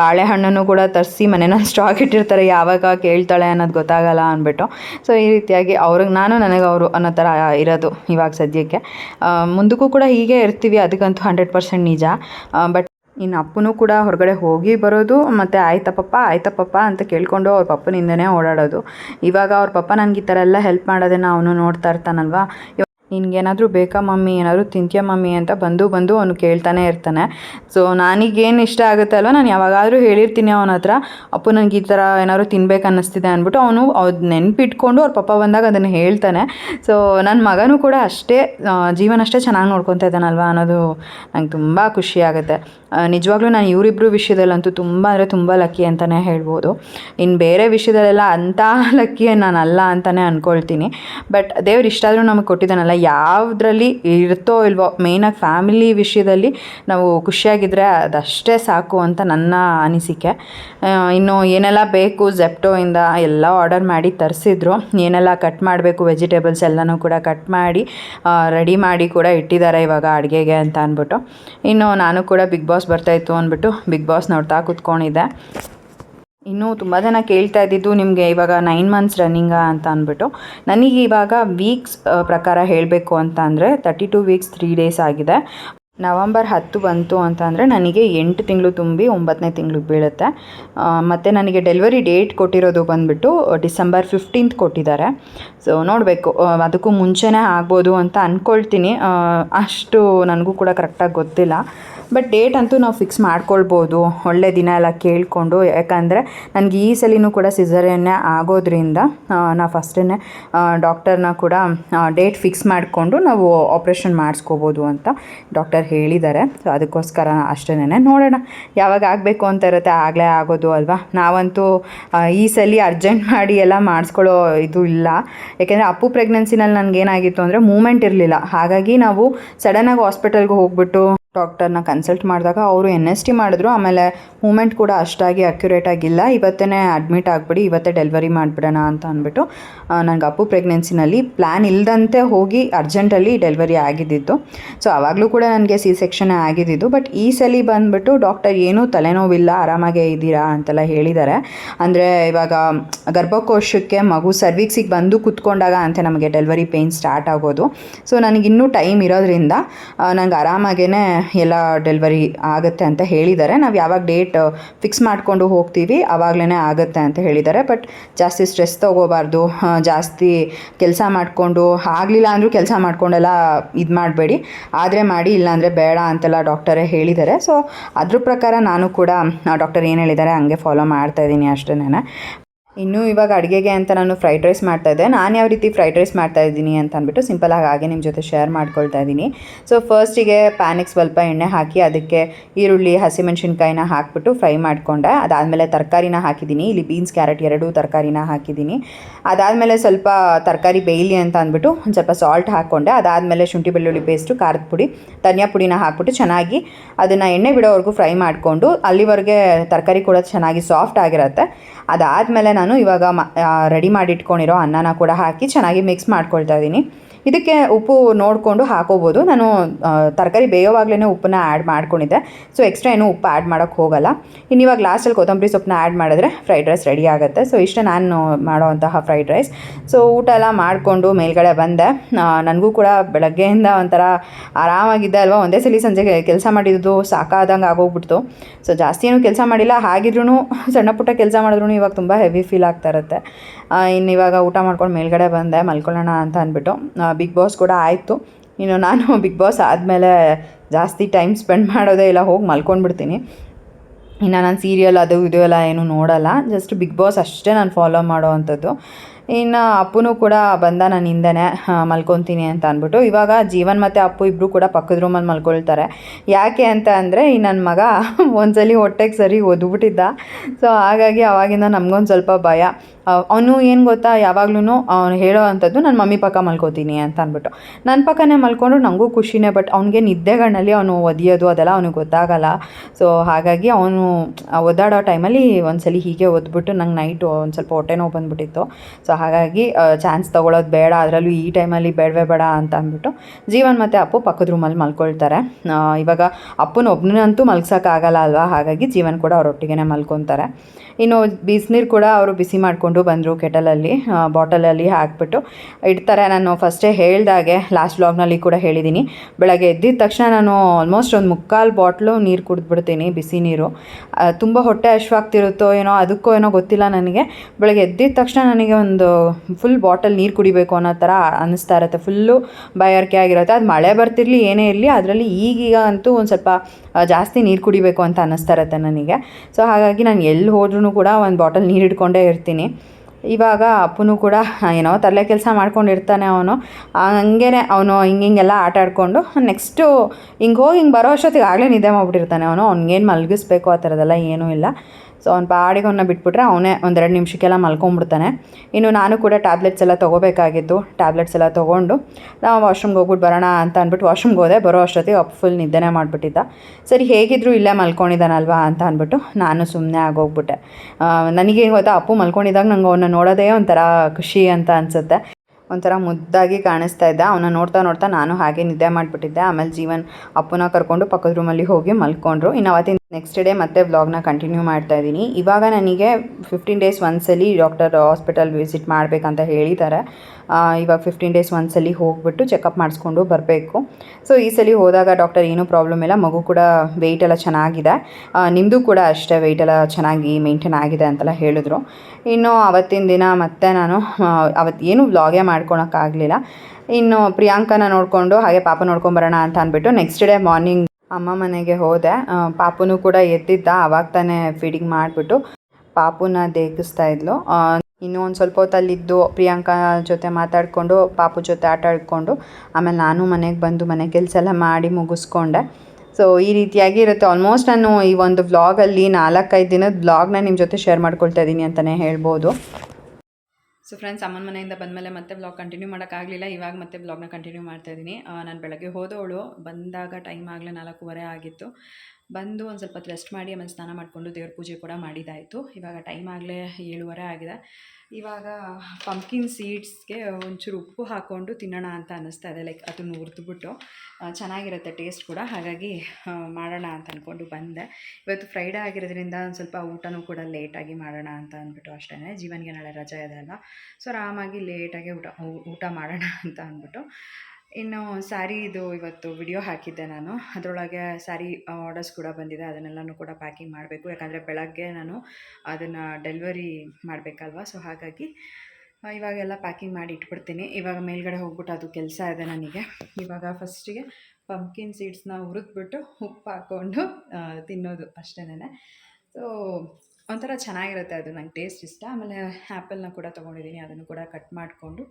S1: ಬಾಳೆಹಣ್ಣನ್ನು ಕೂಡ ತರಿಸಿ ಮನೇನ ಸ್ಟಾಕ್ ಇಟ್ಟಿರ್ತಾರೆ. ಯಾವಾಗ ಕೇಳ್ತಾಳೆ ಅನ್ನೋದು ಗೊತ್ತಾಗಲ್ಲ ಅಂದ್ಬಿಟ್ಟು. ಸೊ ಈ ರೀತಿಯಾಗಿ ಅವ್ರಿಗೆ, ನಾನು ನನಗೆ ಅವರು ಅನ್ನೋ ಥರ ಇರೋದು. ಇವಾಗ ಸದ್ಯಕ್ಕೆ. ಮುಂದಕ್ಕೂ ಕೂಡ ಹೀಗೆ ಇರ್ತೀವಿ, ಅದಕ್ಕಂತೂ ಹಂಡ್ರೆಡ್ ಪರ್ಸೆಂಟ್ ನಿಜ. ಬಟ್ ಇನ್ನು ಅಪ್ಪನೂ ಕೂಡ ಹೊರಗಡೆ ಹೋಗಿ ಬರೋದು, ಮತ್ತು ಆಯ್ತಪ್ಪಪ್ಪ ಆಯ್ತಪ್ಪಪ್ಪ ಅಂತ ಕೇಳಿಕೊಂಡು ಅವ್ರ ಪಪ್ಪನಿಂದನೇ ಓಡಾಡೋದು. ಇವಾಗ ಅವ್ರ ಪಪ್ಪ ನನಗೆ ಈ ಥರ ಎಲ್ಲ ಹೆಲ್ಪ್ ಮಾಡೋದನ್ನು ಅವನು ನೋಡ್ತಾ ಇರ್ತಾನಲ್ವಾ? ನಿನ್ಗೇನಾದರೂ ಬೇಕಾ ಮಮ್ಮಿ? ಏನಾದರೂ ತಿಂತೀಯ ಮಮ್ಮಿ ಅಂತ ಬಂದು ಬಂದು ಅವನು ಕೇಳ್ತಾನೆ ಇರ್ತಾನೆ. ಸೊ ನನಗೇನು ಇಷ್ಟ ಆಗುತ್ತೆ ಅಲ್ವ? ನಾನು ಯಾವಾಗಾದರೂ ಹೇಳಿರ್ತೀನಿ ಅವನ ಹತ್ರ, ಅಪ್ಪು ನನಗೆ ಈ ಥರ ಏನಾದರೂ ತಿನ್ಬೇಕು ಅನ್ನಿಸ್ತಿದೆ ಅಂದ್ಬಿಟ್ಟು ಅವನು ಅವ್ರು ನೆನಪಿಟ್ಕೊಂಡು ಅವ್ರ ಪಪ್ಪ ಬಂದಾಗ ಅದನ್ನು ಹೇಳ್ತಾನೆ. ಸೊ ನನ್ನ ಮಗನೂ ಕೂಡ ಅಷ್ಟೇ ಜೀವನ ಅಷ್ಟೇ ಚೆನ್ನಾಗಿ ನೋಡ್ಕೊತಾ ಇದ್ದಾನಲ್ವ ಅನ್ನೋದು ನಂಗೆ ತುಂಬ ಖುಷಿ ಆಗುತ್ತೆ. ನಿಜವಾಗ್ಲೂ ನಾನು ಇವರಿಬ್ಬರು ವಿಷಯದಲ್ಲಂತೂ ತುಂಬ ಅಂದರೆ ತುಂಬ ಲಕ್ಕಿ ಅಂತಲೇ ಹೇಳ್ಬೋದು. ಇನ್ನು ಬೇರೆ ವಿಷಯದಲ್ಲೆಲ್ಲ ಅಂಥ ಲಕ್ಕಿ ಅಲ್ಲ ಅಂತಲೇ ಅಂದ್ಕೊಳ್ತೀನಿ ಬಟ್ ದೇವ್ರು ಇಷ್ಟಾದರೂ ನಮಗೆ ಕೊಟ್ಟಿದ್ದಾನಲ್ಲ ಯಾವುದ್ರಲ್ಲಿ ಇರ್ತೋ ಇಲ್ವೋ ಮೇಯ್ನಾಗಿ ಫ್ಯಾಮಿಲಿ ವಿಷಯದಲ್ಲಿ ನಾವು ಖುಷಿಯಾಗಿದ್ದರೆ ಅದಷ್ಟೇ ಸಾಕು ಅಂತ ನನ್ನ ಅನಿಸಿಕೆ. ಇನ್ನು ಏನೆಲ್ಲ ಬೇಕು ಜೆಪ್ಟೋಯಿಂದ ಎಲ್ಲ ಆರ್ಡರ್ ಮಾಡಿ ತರಿಸಿದ್ರು. ಏನೆಲ್ಲ ಕಟ್ ಮಾಡಬೇಕು ವೆಜಿಟೇಬಲ್ಸ್ ಎಲ್ಲನೂ ಕೂಡ ಕಟ್ ಮಾಡಿ ರೆಡಿ ಮಾಡಿ ಕೂಡ ಇಟ್ಟಿದ್ದಾರೆ ಇವಾಗ ಅಡುಗೆಗೆ ಅಂತ ಅಂದ್ಬಿಟ್ಟು. ಇನ್ನು ನಾನು ಕೂಡ ಬಿಗ್ ಬಾಸ್ ಬರ್ತಾಯಿತ್ತು ಅಂದ್ಬಿಟ್ಟು ಬಿಗ್ ಬಾಸ್ ನೋಡ್ತಾ ಕೂತ್ಕೊಂಡಿದ್ದೆ. ಇನ್ನು ತುಂಬ ಜನ ಕೇಳ್ತಾ ಇದ್ದಿದ್ದು ನಿಮಗೆ ಇವಾಗ ನೈನ್ ಮಂತ್ಸ್ ರನ್ನಿಂಗಾ ಅಂತ ಅಂದ್ಬಿಟ್ಟು. ನನಗೆ ಇವಾಗ ವೀಕ್ಸ್ ಪ್ರಕಾರ ಹೇಳಬೇಕು ಅಂತ ಅಂದರೆ thirty two weeks three days ಆಗಿದೆ. ನವಂಬರ್ ಹತ್ತು ಬಂತು ಅಂತಂದರೆ ನನಗೆ ಎಂಟು ತಿಂಗಳು ತುಂಬಿ ಒಂಬತ್ತನೇ ತಿಂಗಳು ಬೀಳುತ್ತೆ. ಮತ್ತು ನನಗೆ ಡೆಲಿವರಿ ಡೇಟ್ ಕೊಟ್ಟಿರೋದು ಬಂದುಬಿಟ್ಟು ಡಿಸೆಂಬರ್ ಫಿಫ್ಟೀನ್ತ್ ಕೊಟ್ಟಿದ್ದಾರೆ. ಸೊ ನೋಡಬೇಕು ಅದಕ್ಕೂ ಮುಂಚೆನೇ ಆಗ್ಬೋದು ಅಂತ ಅಂದ್ಕೊಳ್ತೀನಿ ಅಷ್ಟು ನನಗೂ ಕೂಡ ಕರೆಕ್ಟಾಗಿ ಗೊತ್ತಿಲ್ಲ. ಬಟ್ ಡೇಟ್ ಅಂತೂ ನಾವು ಫಿಕ್ಸ್ ಮಾಡ್ಕೊಳ್ಬೋದು. ಒಳ್ಳೆ ದಿನ ಎಲ್ಲ ಕೇಳಿಕೊಂಡು, ಯಾಕಂದರೆ ನನಗೆ ಈ ಸಲಿನೂ ಕೂಡ ಸಿಸರೇನೇ ಆಗೋದ್ರಿಂದ ನಾವು ಫಸ್ಟೇ ಡಾಕ್ಟರ್ನ ಕೂಡ ಡೇಟ್ ಫಿಕ್ಸ್ ಮಾಡಿಕೊಂಡು ನಾವು ಆಪ್ರೇಷನ್ ಮಾಡಿಸ್ಕೋಬೋದು ಅಂತ ಡಾಕ್ಟರ್ ಹೇಳಿದ್ದಾರೆ. ಸೊ ಅದಕ್ಕೋಸ್ಕರ ಅಷ್ಟೇನೆ ನೋಡೋಣ. ಯಾವಾಗ ಆಗಬೇಕು ಅಂತ ಇರುತ್ತೆ ಆಗಲೇ ಆಗೋದು ಅಲ್ವಾ? ನಾವಂತೂ ಈ ಸಲ ಅರ್ಜೆಂಟ್ ಮಾಡಿ ಎಲ್ಲ ಮಾಡಿಸ್ಕೊಳ್ಳೋ ಇದು ಇಲ್ಲ. ಯಾಕೆಂದರೆ ಅಪ್ಪು ಪ್ರೆಗ್ನೆನ್ಸಿನಲ್ಲಿ ನನಗೇನಾಗಿತ್ತು ಅಂದರೆ ಮೂಮೆಂಟ್ ಇರಲಿಲ್ಲ. ಹಾಗಾಗಿ ನಾವು ಸಡನ್ನಾಗಿ ಹಾಸ್ಪಿಟಲ್ಗೆ ಹೋಗ್ಬಿಟ್ಟು ಡಾಕ್ಟರ್ನ ಕನ್ಸಲ್ಟ್ ಮಾಡಿದಾಗ ಅವರು ಎನ್ ಎಸ್ ಟಿ ಮಾಡಿದ್ರು. ಆಮೇಲೆ ಮೂಮೆಂಟ್ ಕೂಡ ಅಷ್ಟಾಗಿ ಅಕ್ಯುರೇಟ್ ಆಗಿಲ್ಲ. ಇವತ್ತೇ ಅಡ್ಮಿಟ್ ಆಗಿಬಿಡಿ, ಇವತ್ತೇ ಡೆಲಿವರಿ ಮಾಡಿಬಿಡೋಣ ಅಂತ ಅಂದ್ಬಿಟ್ಟು ನನಗೆ ಅಪ್ಪು ಪ್ರೆಗ್ನೆನ್ಸಿನಲ್ಲಿ ಪ್ಲ್ಯಾನ್ ಇಲ್ಲದಂತೆ ಹೋಗಿ ಅರ್ಜೆಂಟಲ್ಲಿ ಡೆಲಿವರಿ ಆಗಿದ್ದಿತ್ತು ಸೊ, ಆವಾಗಲೂ ಕೂಡ ನನಗೆ ಸಿ ಸೆಕ್ಷನ್ ಆಗಿದ್ದಿದ್ದು. ಬಟ್ ಈ ಸಲ ಬಂದುಬಿಟ್ಟು ಡಾಕ್ಟರ್ ಏನೂ ತಲೆನೋವಿಲ್ಲ, ಆರಾಮಾಗೇ ಇದ್ದೀರಾ ಅಂತೆಲ್ಲ ಹೇಳಿದ್ದಾರೆ. ಅಂದರೆ ಇವಾಗ ಗರ್ಭಕೋಶಕ್ಕೆ ಮಗು ಸರ್ವಿಕ್ಸಿಗೆ ಬಂದು ಕುತ್ಕೊಂಡಾಗ ಅಂತ ನಮಗೆ ಡೆಲಿವರಿ ಪೇಯ್ನ್ ಸ್ಟಾರ್ಟ್ ಆಗೋದು. ಸೊ, ನನಗಿನ್ನೂ ಟೈಮ್ ಇರೋದ್ರಿಂದ ನಂಗೆ ಆರಾಮಾಗೇ ಎಲ್ಲ ಡೆಲಿವರಿ ಆಗುತ್ತೆ ಅಂತ ಹೇಳಿದ್ದಾರೆ. ನಾವು ಯಾವಾಗ ಡೇಟ್ ಫಿಕ್ಸ್ ಮಾಡಿಕೊಂಡು ಹೋಗ್ತೀವಿ ಆವಾಗಲೇ ಆಗುತ್ತೆ ಅಂತ ಹೇಳಿದ್ದಾರೆ. ಬಟ್ ಜಾಸ್ತಿ ಸ್ಟ್ರೆಸ್ ತೊಗೋಬಾರ್ದು. ಜಾಸ್ತಿ ಕೆಲಸ ಮಾಡಿಕೊಂಡು, ಆಗಲಿಲ್ಲ ಅಂದರೂ ಕೆಲಸ ಮಾಡಿಕೊಂಡೆಲ್ಲ ಇದು ಮಾಡಬೇಡಿ. ಆದರೆ ಮಾಡಿ, ಇಲ್ಲಾಂದರೆ ಬೇಡ ಅಂತೆಲ್ಲ ಡಾಕ್ಟರೇ ಹೇಳಿದ್ದಾರೆ. ಸೊ ಅದ್ರ ಪ್ರಕಾರ ನಾನು ಕೂಡ ಡಾಕ್ಟರ್ ಏನು ಹೇಳಿದ್ದಾರೆ, ಹಂಗೆ ಫಾಲೋ ಮಾಡ್ತಾ ಇದ್ದೀನಿ ಅಷ್ಟೇ ಇನ್ನು ಇವಾಗ ಅಡುಗೆಗೆ ಅಂತ ನಾನು ಫ್ರೈಡ್ ರೈಸ್ ಮಾಡ್ತಾ ಇದ್ದೆ. ನಾನು ಯಾವ ರೀತಿ ಫ್ರೈಡ್ ರೈಸ್ ಮಾಡ್ತಾ ಇದ್ದೀನಿ ಅಂತ ಅಂದ್ಬಿಟ್ಟು ಸಿಂಪಲಾಗಿ ಹಾಗೆ ನಿಮ್ಮ ಜೊತೆ ಶೇರ್ ಮಾಡ್ಕೊಳ್ತಾ ಇದ್ದೀನಿ. ಸೊ ಫಸ್ಟಿಗೆ ಪ್ಯಾನಿಗೆ ಸ್ವಲ್ಪ ಎಣ್ಣೆ ಹಾಕಿ ಅದಕ್ಕೆ ಈರುಳ್ಳಿ, ಹಸಿಮೆಣ್ಸಿನ್ಕಾಯಿನ ಹಾಕ್ಬಿಟ್ಟು ಫ್ರೈ ಮಾಡಿಕೊಂಡೆ. ಅದಾದಮೇಲೆ ತರಕಾರಿನ ಹಾಕಿದ್ದೀನಿ. ಇಲ್ಲಿ ಬೀನ್ಸ್ ಕ್ಯಾರೆಟ್ ಎರಡೂ ತರಕಾರಿನ ಹಾಕಿದ್ದೀನಿ. ಅದಾದಮೇಲೆ ಸ್ವಲ್ಪ ತರಕಾರಿ ಬೇಯಲಿ ಅಂತ ಅಂದ್ಬಿಟ್ಟು ಒಂದು ಸ್ವಲ್ಪ ಸಾಲ್ಟ್ ಹಾಕ್ಕೊಂಡೆ ಅದಾದಮೇಲೆ ಶುಂಠಿ ಬೆಳ್ಳುಳ್ಳಿ ಪೇಸ್ಟು ಖಾರದ ಪುಡಿ, ಧನಿಯಾ ಪುಡಿನ ಹಾಕ್ಬಿಟ್ಟು ಚೆನ್ನಾಗಿ ಅದನ್ನು ಎಣ್ಣೆ ಬಿಡೋವರೆಗೂ ಫ್ರೈ ಮಾಡಿಕೊಂಡು ಅಲ್ಲಿವರೆಗೆ ತರಕಾರಿ ಕೂಡ ಚೆನ್ನಾಗಿ ಸಾಫ್ಟ್ ಆಗಿರುತ್ತೆ. ಅದಾದಮೇಲೆ ನಾನು ಇವಾಗ ಮ ರೆಡಿ ಮಾಡಿಟ್ಕೊಂಡಿರೋ ಅನ್ನನ ಕೂಡ ಹಾಕಿ ಚೆನ್ನಾಗಿ ಮಿಕ್ಸ್ ಮಾಡ್ಕೊಳ್ತಾ ಇದ್ದೀನಿ ಇದಕ್ಕೆ ಉಪ್ಪು ನೋಡಿಕೊಂಡು ಹಾಕೋಬೋದು. ನಾನು ತರಕಾರಿ ಬೇಯೋವಾಗಲೇ ಉಪ್ಪನ್ನ ಆ್ಯಡ್ ಮಾಡ್ಕೊಂಡಿದ್ದೆ. ಸೊ ಎಕ್ಸ್ಟ್ರಾ ಏನೂ ಉಪ್ಪು ಆ್ಯಡ್ ಮಾಡೋಕ್ಕೆ ಹೋಗಲ್ಲ. ಇನ್ನು ಇವಾಗ ಲಾಸ್ಟಲ್ಲಿ ಕೊತ್ತಂಬರಿ ಸೊಪ್ಪನ್ನ ಆ್ಯಡ್ ಮಾಡಿದ್ರೆ ಫ್ರೈಡ್ ರೈಸ್ ರೆಡಿ ಆಗುತ್ತೆ. ಸೊ ಇಷ್ಟ ನಾನು ಮಾಡೋವಂತಹ ಫ್ರೈಡ್ ರೈಸ್ ಸೊ ಊಟ ಎಲ್ಲ ಮಾಡಿಕೊಂಡು ಮೇಲ್ಗಡೆ ಬಂದೆ. ನನಗೂ ಕೂಡ ಬೆಳಗ್ಗೆಯಿಂದ ಒಂಥರ ಆರಾಮಾಗಿದ್ದೆ ಅಲ್ವಾ? ಒಂದೇ ಸಲ ಸಂಜೆಗೆ ಕೆಲಸ ಮಾಡಿದ್ದು ಸಾಕಾದಂಗೆ ಆಗೋಗ್ಬಿಡ್ತು. ಸೊ ಜಾಸ್ತಿ ಏನೂ ಕೆಲಸ ಮಾಡಿಲ್ಲ. ಹಾಗಿದ್ರೂ ಸಣ್ಣ ಪುಟ್ಟ ಕೆಲಸ ಮಾಡಿದ್ರು ಇವಾಗ ತುಂಬ ಹೆವಿ ಫೀಲ್ ಆಗ್ತಾ ಇರುತ್ತೆ. ಇನ್ನು ಇವಾಗ ಊಟ ಮಾಡ್ಕೊಂಡು ಮೇಲ್ಗಡೆ ಬಂದೆ. ಮಲ್ಕೊಳ್ಳೋಣ ಅಂತ ಅಂದ್ಬಿಟ್ಟು. ಬಿಗ್ ಬಾಸ್ ಕೂಡ ಆಯಿತು. ಇನ್ನು ನಾನು ಬಿಗ್ ಬಾಸ್ ಆದಮೇಲೆ ಜಾಸ್ತಿ ಟೈಮ್ ಸ್ಪೆಂಡ್ ಮಾಡೋದೇ ಇಲ್ಲ, ಹೋಗಿ ಮಲ್ಕೊಂಡ್ಬಿಡ್ತೀನಿ. ಇನ್ನು ನಾನು ಸೀರಿಯಲ್ ಅದು ಇದು ಎಲ್ಲ ಏನು ನೋಡಲ್ಲ ಜಸ್ಟ್ ಬಿಗ್ ಬಾಸ್ ಅಷ್ಟೇ ನಾನು ಫಾಲೋ ಮಾಡೋ ಅಂಥದ್ದು. ಇನ್ನು ಅಪ್ಪನೂ ಕೂಡ ಬಂದ ನಾನು ಹಿಂದೆನೇ ಮಲ್ಕೊತೀನಿ ಅಂತ ಅಂದ್ಬಿಟ್ಟು. ಇವಾಗ ಜೀವನ್ ಮತ್ತು ಅಪ್ಪು ಇಬ್ಬರು ಕೂಡ ಪಕ್ಕದ ರೂಮಲ್ಲಿ ಮಲ್ಕೊಳ್ತಾರೆ. ಯಾಕೆ ಅಂತ ಅಂದರೆ, ಈ ನನ್ನ ಮಗ ಒಂದ್ಸಲಿ ಹೊಟ್ಟೆಗೆ ಸರಿ ಒದ್ಬಿಟ್ಟಿದ್ದ. ಸೊ ಹಾಗಾಗಿ ಅವಾಗಿಂದ ನಮಗೊಂದು ಸ್ವಲ್ಪ ಭಯ. ಅವನು ಏನು ಗೊತ್ತಾ ಯಾವಾಗ್ಲೂ ಅವ್ನು ಹೇಳೋ ಅಂಥದ್ದು ನನ್ನ ಮಮ್ಮಿ ಪಕ್ಕ ಮಲ್ಕೋತೀನಿ ಅಂತ ಅಂದ್ಬಿಟ್ಟು. ನನ್ನ ಪಕ್ಕನೇ ಮಲ್ಕೊಂಡ್ರು ನನಗೂ ಖುಷಿನೇ ಬಟ್ ಅವ್ನಿಗೆ ನಿದ್ದೆಗಳಲ್ಲಿ ಅವನು ಒದಿಯೋದು ಅದೆಲ್ಲ ಅವನಿಗೆ ಗೊತ್ತಾಗಲ್ಲ. ಸೊ ಹಾಗಾಗಿ ಅವನು ಒದ್ದಾಡೋ ಟೈಮಲ್ಲಿ ಒಂದ್ಸಲಿ ಹೀಗೆ ಒದ್ಬಿಟ್ಟು ನಂಗೆ ನೈಟು ಒಂದು ಸ್ವಲ್ಪ ಹೊಟ್ಟೆ ನೋವು ಬಂದುಬಿಟ್ಟಿತ್ತು. ಸೊ ಹಾಗಾಗಿ ಚಾನ್ಸ್ ತೊಗೊಳೋದು ಬೇಡ, ಅದರಲ್ಲೂ ಈ ಟೈಮಲ್ಲಿ ಬೇಡವೇ ಬೇಡ ಅಂತ ಅಂದ್ಬಿಟ್ಟು ಜೀವನ್ ಮತ್ತು ಅಪ್ಪು ಪಕ್ಕದ ರೂಮಲ್ಲಿ ಮಲ್ಕೊಳ್ತಾರೆ. ಇವಾಗ ಅಪ್ಪನ ಒಬ್ಬನಂತೂ ಮಲ್ಸೋಕ್ಕಾಗಲ್ಲ ಅಲ್ವಾ? ಹಾಗಾಗಿ ಜೀವನ್ ಕೂಡ ಅವರೊಟ್ಟಿಗೆ ಮಲ್ಕೊತಾರೆ. ಇನ್ನು ಬಿಸಿನೀರು ಕೂಡ ಅವರು ಬಿಸಿ ಮಾಡಿಕೊಂಡು ಬಂದರು ಕೆಟಲಲ್ಲಿ ಬಾಟಲಲ್ಲಿ ಹಾಕ್ಬಿಟ್ಟು ಇಡ್ತಾರೆ. ನಾನು ಫಸ್ಟೇ ಹೇಳ್ದಾಗೆ ಲಾಸ್ಟ್ ಬ್ಲಾಗ್ನಲ್ಲಿ ಕೂಡ ಹೇಳಿದ್ದೀನಿ ಬೆಳಗ್ಗೆ ಎದ್ದಿದ ತಕ್ಷಣ ನಾನು ಆಲ್ಮೋಸ್ಟ್ ಒಂದು ಮುಕ್ಕಾಲು ಬಾಟ್ಲು ನೀರು ಕುಡಿದ್ಬಿಡ್ತೀನಿ, ಬಿಸಿ ನೀರು. ತುಂಬ ಹೊಟ್ಟೆ ಹಶ್ವಾಗ್ತಿರುತ್ತೋ ಏನೋ, ಅದಕ್ಕೋ ಏನೋ ಗೊತ್ತಿಲ್ಲ ನನಗೆ. ಬೆಳಗ್ಗೆ ಎದ್ದಿದ ತಕ್ಷಣ ನನಗೆ ಒಂದು ಫುಲ್ ಬಾಟಲ್ ನೀರು ಕುಡಿಬೇಕು ಅನ್ನೋ ಥರ ಅನ್ನಿಸ್ತಾ ಇರುತ್ತೆ. ಫುಲ್ಲು ಬಾಯಾರಿಕೆ ಆಗಿರುತ್ತೆ. ಅದು ಮಳೆ ಬರ್ತಿರಲಿ, ಏನೇ ಇರಲಿ, ಅದರಲ್ಲಿ ಈಗೀಗ ಅಂತೂ ಒಂದು ಸ್ವಲ್ಪ ಜಾಸ್ತಿ ನೀರು ಕುಡಿಬೇಕು ಅಂತ ಅನ್ನಿಸ್ತಾ ಇರತ್ತೆ ನನಗೆ. ಸೊ ಹಾಗಾಗಿ ನಾನು ಎಲ್ಲಿ ಹೋದ್ರೂ ಕೂಡ ಒಂದು ಬಾಟಲ್ ನೀರು ಇಟ್ಕೊಂಡೇ ಇರ್ತೀನಿ. ಇವಾಗ ಅಪ್ಪನೂ ಕೂಡ ಏನೋ ತರಲೆ ಕೆಲಸ ಮಾಡ್ಕೊಂಡಿರ್ತಾನೆ ಅವನು. ಹಂಗೇ ಅವನು ಹಿಂಗೆ ಹಿಂಗೆಲ್ಲ ಆಟ ಆಡಿಕೊಂಡು ನೆಕ್ಸ್ಟು ಹಿಂಗೆ ಹೋಗಿ ಹಿಂಗೆ ಬರೋ ಅಷ್ಟೊತ್ತಿಗೆ ಆಗಲೇ ನಿದ್ದೆ ಮಾಡ್ಬಿಟ್ಟಿರ್ತಾನೆ ಅವನು. ಅವ್ನಿಗೇನು ಮಲಗಿಸ್ಬೇಕು ಆ ಥರದ್ದೆಲ್ಲ ಏನೂ ಇಲ್ಲ. ಸೊ ಅವ್ನು ಪಾಡಿಗೆ ಅವನ್ನ ಬಿಟ್ಬಿಟ್ರೆ ಅವನೇ ಒಂದೆರಡು ನಿಮಿಷಕ್ಕೆಲ್ಲ ಮಲ್ಕೊಂಡ್ಬಿಡ್ತಾನೆ ಇನ್ನು ನಾನು ಕೂಡ ಟ್ಯಾಬ್ಲೆಟ್ಸ್ ಎಲ್ಲ ತೊಗೋಬೇಕಾಗಿತ್ತು ಟ್ಯಾಬ್ಲೆಟ್ಸ್ ಎಲ್ಲ ತೊಗೊಂಡು, ನಾವು ವಾಶ್ರೂಮ್ಗೆ ಹೋಗ್ಬಿಟ್ಟು ಬರೋಣ ಅಂತ ಅಂದ್ಬಿಟ್ಟು ವಾಶ್ರೂಮ್ಗೆ ಹೋದೆ, ಬರೋ ಅಷ್ಟೊತ್ತಿಗೆ ಅಪ್ಪ ಫುಲ್ ನಿದ್ದೆನೇ ಮಾಡಿಬಿಟ್ಟಿದ್ದ. ಸರಿ, ಹೇಗಿದ್ರು ಇಲ್ಲೇ ಮಲ್ಕೊಂಡಿದ್ದಾನಲ್ವಾ ಅಂತ ಅಂದ್ಬಿಟ್ಟು ನಾನು ಸುಮ್ಮನೆ ಆಗೋಗ್ಬಿಟ್ಟೆ. ನನಗೇನು ನನಗೆ ಗೊತ್ತಾ ಅಪ್ಪು ಮಲ್ಕೊಂಡಿದ್ದಾಗ ನಂಗೆ ಅವನ್ನ ನೋಡೋದೇ ಒಂಥರ ಖುಷಿ ಅಂತ ಅನಿಸುತ್ತೆ. ಒಂಥರ ಮುದ್ದಾಗಿ ಕಾಣಿಸ್ತಾ ಇದ್ದ. ಅವನ್ನ ನೋಡ್ತಾ ನೋಡ್ತಾ ನಾನು ಹಾಗೆ ನಿದ್ದೆ ಮಾಡಿಬಿಟ್ಟಿದ್ದೆ. ಆಮೇಲೆ ಜೀವನ್ ಅಪ್ಪನ ಕರ್ಕೊಂಡು ಪಕ್ಕದ ರೂಮಲ್ಲಿ ಹೋಗಿ ಮಲ್ಕೊಂಡ್ರು. ಇನ್ನು ಅವತ್ತಿನ ನೆಕ್ಸ್ಟ್ ಡೇ ಮತ್ತೆ ವ್ಲಾಗ್ನ ಕಂಟಿನ್ಯೂ ಮಾಡ್ತಾ ಇದ್ದೀನಿ. ಇವಾಗ ನನಗೆ ಫಿಫ್ಟೀನ್ ಡೇಸ್ ಒಂದ್ಸಲಿ ಡಾಕ್ಟರ್ ಹಾಸ್ಪಿಟಲ್ ವಿಸಿಟ್ ಮಾಡಬೇಕಂತ ಹೇಳಿದ್ದಾರೆ. ಇವಾಗ ಫಿಫ್ಟೀನ್ ಡೇಸ್ ಒಂದ್ಸಲಿ ಹೋಗ್ಬಿಟ್ಟು ಚೆಕಪ್ ಮಾಡಿಸ್ಕೊಂಡು ಬರಬೇಕು. ಸೊ ಈ ಸಲ ಹೋದಾಗ ಡಾಕ್ಟರ್ ಏನೂ ಪ್ರಾಬ್ಲಮ್ ಇಲ್ಲ, ಮಗು ಕೂಡ ವೆಯ್ಟ್ ಎಲ್ಲ ಚೆನ್ನಾಗಿದೆ. ನಿಮ್ಮದು ಕೂಡ ಅಷ್ಟೇ ವೆಯ್ಟ್ ಎಲ್ಲ ಚೆನ್ನಾಗಿ ಮೇಂಟೈನ್ ಆಗಿದೆ ಅಂತೆಲ್ಲ ಹೇಳಿದ್ರು. ಇನ್ನು ಅವತ್ತಿನ ದಿನ ಮತ್ತೆ ನಾನು ಅವತ್ತು ಏನು ವ್ಲಾಗೇ ಮಾಡ್ಕೊಳಕ್ಕಾಗಲಿಲ್ಲ ಇನ್ನು ಪ್ರಿಯಾಂಕನ ನೋಡಿಕೊಂಡು, ಹಾಗೆ ಪಾಪ ನೋಡ್ಕೊಂಬರೋಣ ಅಂತ ಅಂದ್ಬಿಟ್ಟು ನೆಕ್ಸ್ಟ್ ಡೇ ಮಾರ್ನಿಂಗ್ ಅಮ್ಮ ಮನೆಗೆ ಹೋದೆ. ಪಾಪುನೂ ಕೂಡ ಎದ್ದಿದ್ದ, ಅವಾಗ ತಾನೇ ಫೀಡಿಂಗ್ ಮಾಡಿಬಿಟ್ಟು ಪಾಪುನ ದೇಗಿಸ್ತಾ ಇದ್ಲು. ಇನ್ನು ಒಂದು ಸ್ವಲ್ಪ ಹೊತ್ತಲ್ಲಿದ್ದು ಪ್ರಿಯಾಂಕಾ ಜೊತೆ ಮಾತಾಡಿಕೊಂಡು, ಪಾಪು ಜೊತೆ ಆಟ ಆಡ್ಕೊಂಡು, ಆಮೇಲೆ ನಾನು ಮನೆಗೆ ಬಂದು ಮನೆ ಕೆಲಸ ಎಲ್ಲ ಮಾಡಿ ಮುಗಿಸ್ಕೊಂಡೆ. ಸೊ ಈ ರೀತಿಯಾಗಿ ಇರುತ್ತೆ. ಆಲ್ಮೋಸ್ಟ್ ನಾನು ಈ ಒಂದು ವ್ಲಾಗಲ್ಲಿ ನಾಲ್ಕೈದು ದಿನದ ವ್ಲಾಗ್ನ ನಿಮ್ಮ ಜೊತೆ ಶೇರ್ ಮಾಡ್ಕೊಳ್ತಾ ಇದ್ದೀನಿ ಅಂತಲೇ ಹೇಳ್ಬೋದು. ಸೊ ಫ್ರೆಂಡ್ಸ್ ಅಮ್ಮನ ಮನೆಯಿಂದ ಬಂದಮೇಲೆ ಮತ್ತೆ ಬ್ಲಾಗ್ ಕಂಟಿನ್ಯೂ ಮಾಡೋಕ್ಕಾಗಲಿಲ್ಲ. ಇವಾಗ ಮತ್ತೆ ಬ್ಲಾಗ್ನ ಕಂಟಿನ್ಯೂ ಮಾಡ್ತಾಯಿದ್ದೀನಿ ನಾನು ಬೆಳಗ್ಗೆ ಹೋದವಳು. ಬಂದಾಗ ಟೈಮ್ ಆಗಲೇ ನಾಲ್ಕೂವರೆ ಆಗಿತ್ತು. ಬಂದು ಒಂದು ಸ್ವಲ್ಪ ಹೊತ್ತು ರೆಸ್ಟ್ ಮಾಡಿ ಆಮೇಲೆ ಸ್ನಾನ ಮಾಡಿಕೊಂಡು ದೇವ್ರ ಪೂಜೆ ಕೂಡ ಮಾಡಿದ್ದಾಯಿತು ಇವಾಗ ಟೈಮ್ ಆಗಲೇ ಏಳುವರೆ ಆಗಿದೆ. ಇವಾಗ ಪಂಪ್ಕಿನ್ ಸೀಡ್ಸ್ಗೆ ಒಂಚೂರು ಉಪ್ಪು ಹಾಕ್ಕೊಂಡು ತಿನ್ನೋಣ ಅಂತ ಅನ್ನಿಸ್ತಾ ಇದೆ. ಲೈಕ್ ಅದನ್ನು ಹುರಿದ್ಬಿಟ್ಟು ಚೆನ್ನಾಗಿರುತ್ತೆ ಟೇಸ್ಟ್ ಕೂಡ. ಹಾಗಾಗಿ ಮಾಡೋಣ ಅಂತ ಅಂದ್ಕೊಂಡು ಬಂದೆ. ಇವತ್ತು ಫ್ರೈಡೇ ಆಗಿರೋದ್ರಿಂದ ಒಂದು ಸ್ವಲ್ಪ ಊಟನೂ ಕೂಡ ಲೇಟಾಗಿ ಮಾಡೋಣ ಅಂತ ಅಂದ್ಬಿಟ್ಟು ಅಷ್ಟೇ ಜೀವನಿಗೆ ನಾಳೆ ರಜೆ ಇದೆ ಅಲ್ಲ ಸೊ ಆರಾಮಾಗಿ ಲೇಟಾಗಿ ಊಟ ಊಟ ಮಾಡೋಣ ಅಂತ ಅಂದ್ಬಿಟ್ಟು ಇನ್ನು ಸ್ಯಾರಿದು ಇವತ್ತು ವಿಡಿಯೋ ಹಾಕಿದ್ದೆ ನಾನು. ಅದರೊಳಗೆ ಸ್ಯಾರಿ ಆರ್ಡರ್ಸ್ ಕೂಡ ಬಂದಿದೆ. ಅದನ್ನೆಲ್ಲನೂ ಕೂಡ ಪ್ಯಾಕಿಂಗ್ ಮಾಡಬೇಕು. ಯಾಕಂದರೆ ಬೆಳಗ್ಗೆ ನಾನು ಅದನ್ನು ಡೆಲಿವರಿ ಮಾಡಬೇಕಲ್ವ? ಸೊ ಹಾಗಾಗಿ ಇವಾಗೆಲ್ಲ ಪ್ಯಾಕಿಂಗ್ ಮಾಡಿ ಇಟ್ಬಿಡ್ತೀನಿ. ಇವಾಗ ಮೇಲ್ಗಡೆ ಹೋಗ್ಬಿಟ್ಟು ಅದು ಕೆಲಸ ಇದೆ ನನಗೆ. ಇವಾಗ ಫಸ್ಟಿಗೆ ಪಂಪ್ಕಿನ್ ಸೀಡ್ಸ್ನ ಹುರಿದ್ಬಿಟ್ಟು ಉಪ್ಪು ಹಾಕ್ಕೊಂಡು ತಿನ್ನೋದು ಅಷ್ಟೇನೆ ಸೊ ಒಂಥರ ಚೆನ್ನಾಗಿರುತ್ತೆ ಅದು. ನಂಗೆ ಟೇಸ್ಟ್ ಇಷ್ಟ. ಆಮೇಲೆ ಆ್ಯಪಲ್ನ ಕೂಡ ತೊಗೊಂಡಿದ್ದೀನಿ. ಅದನ್ನು ಕೂಡ ಕಟ್ ಮಾಡಿಕೊಂಡು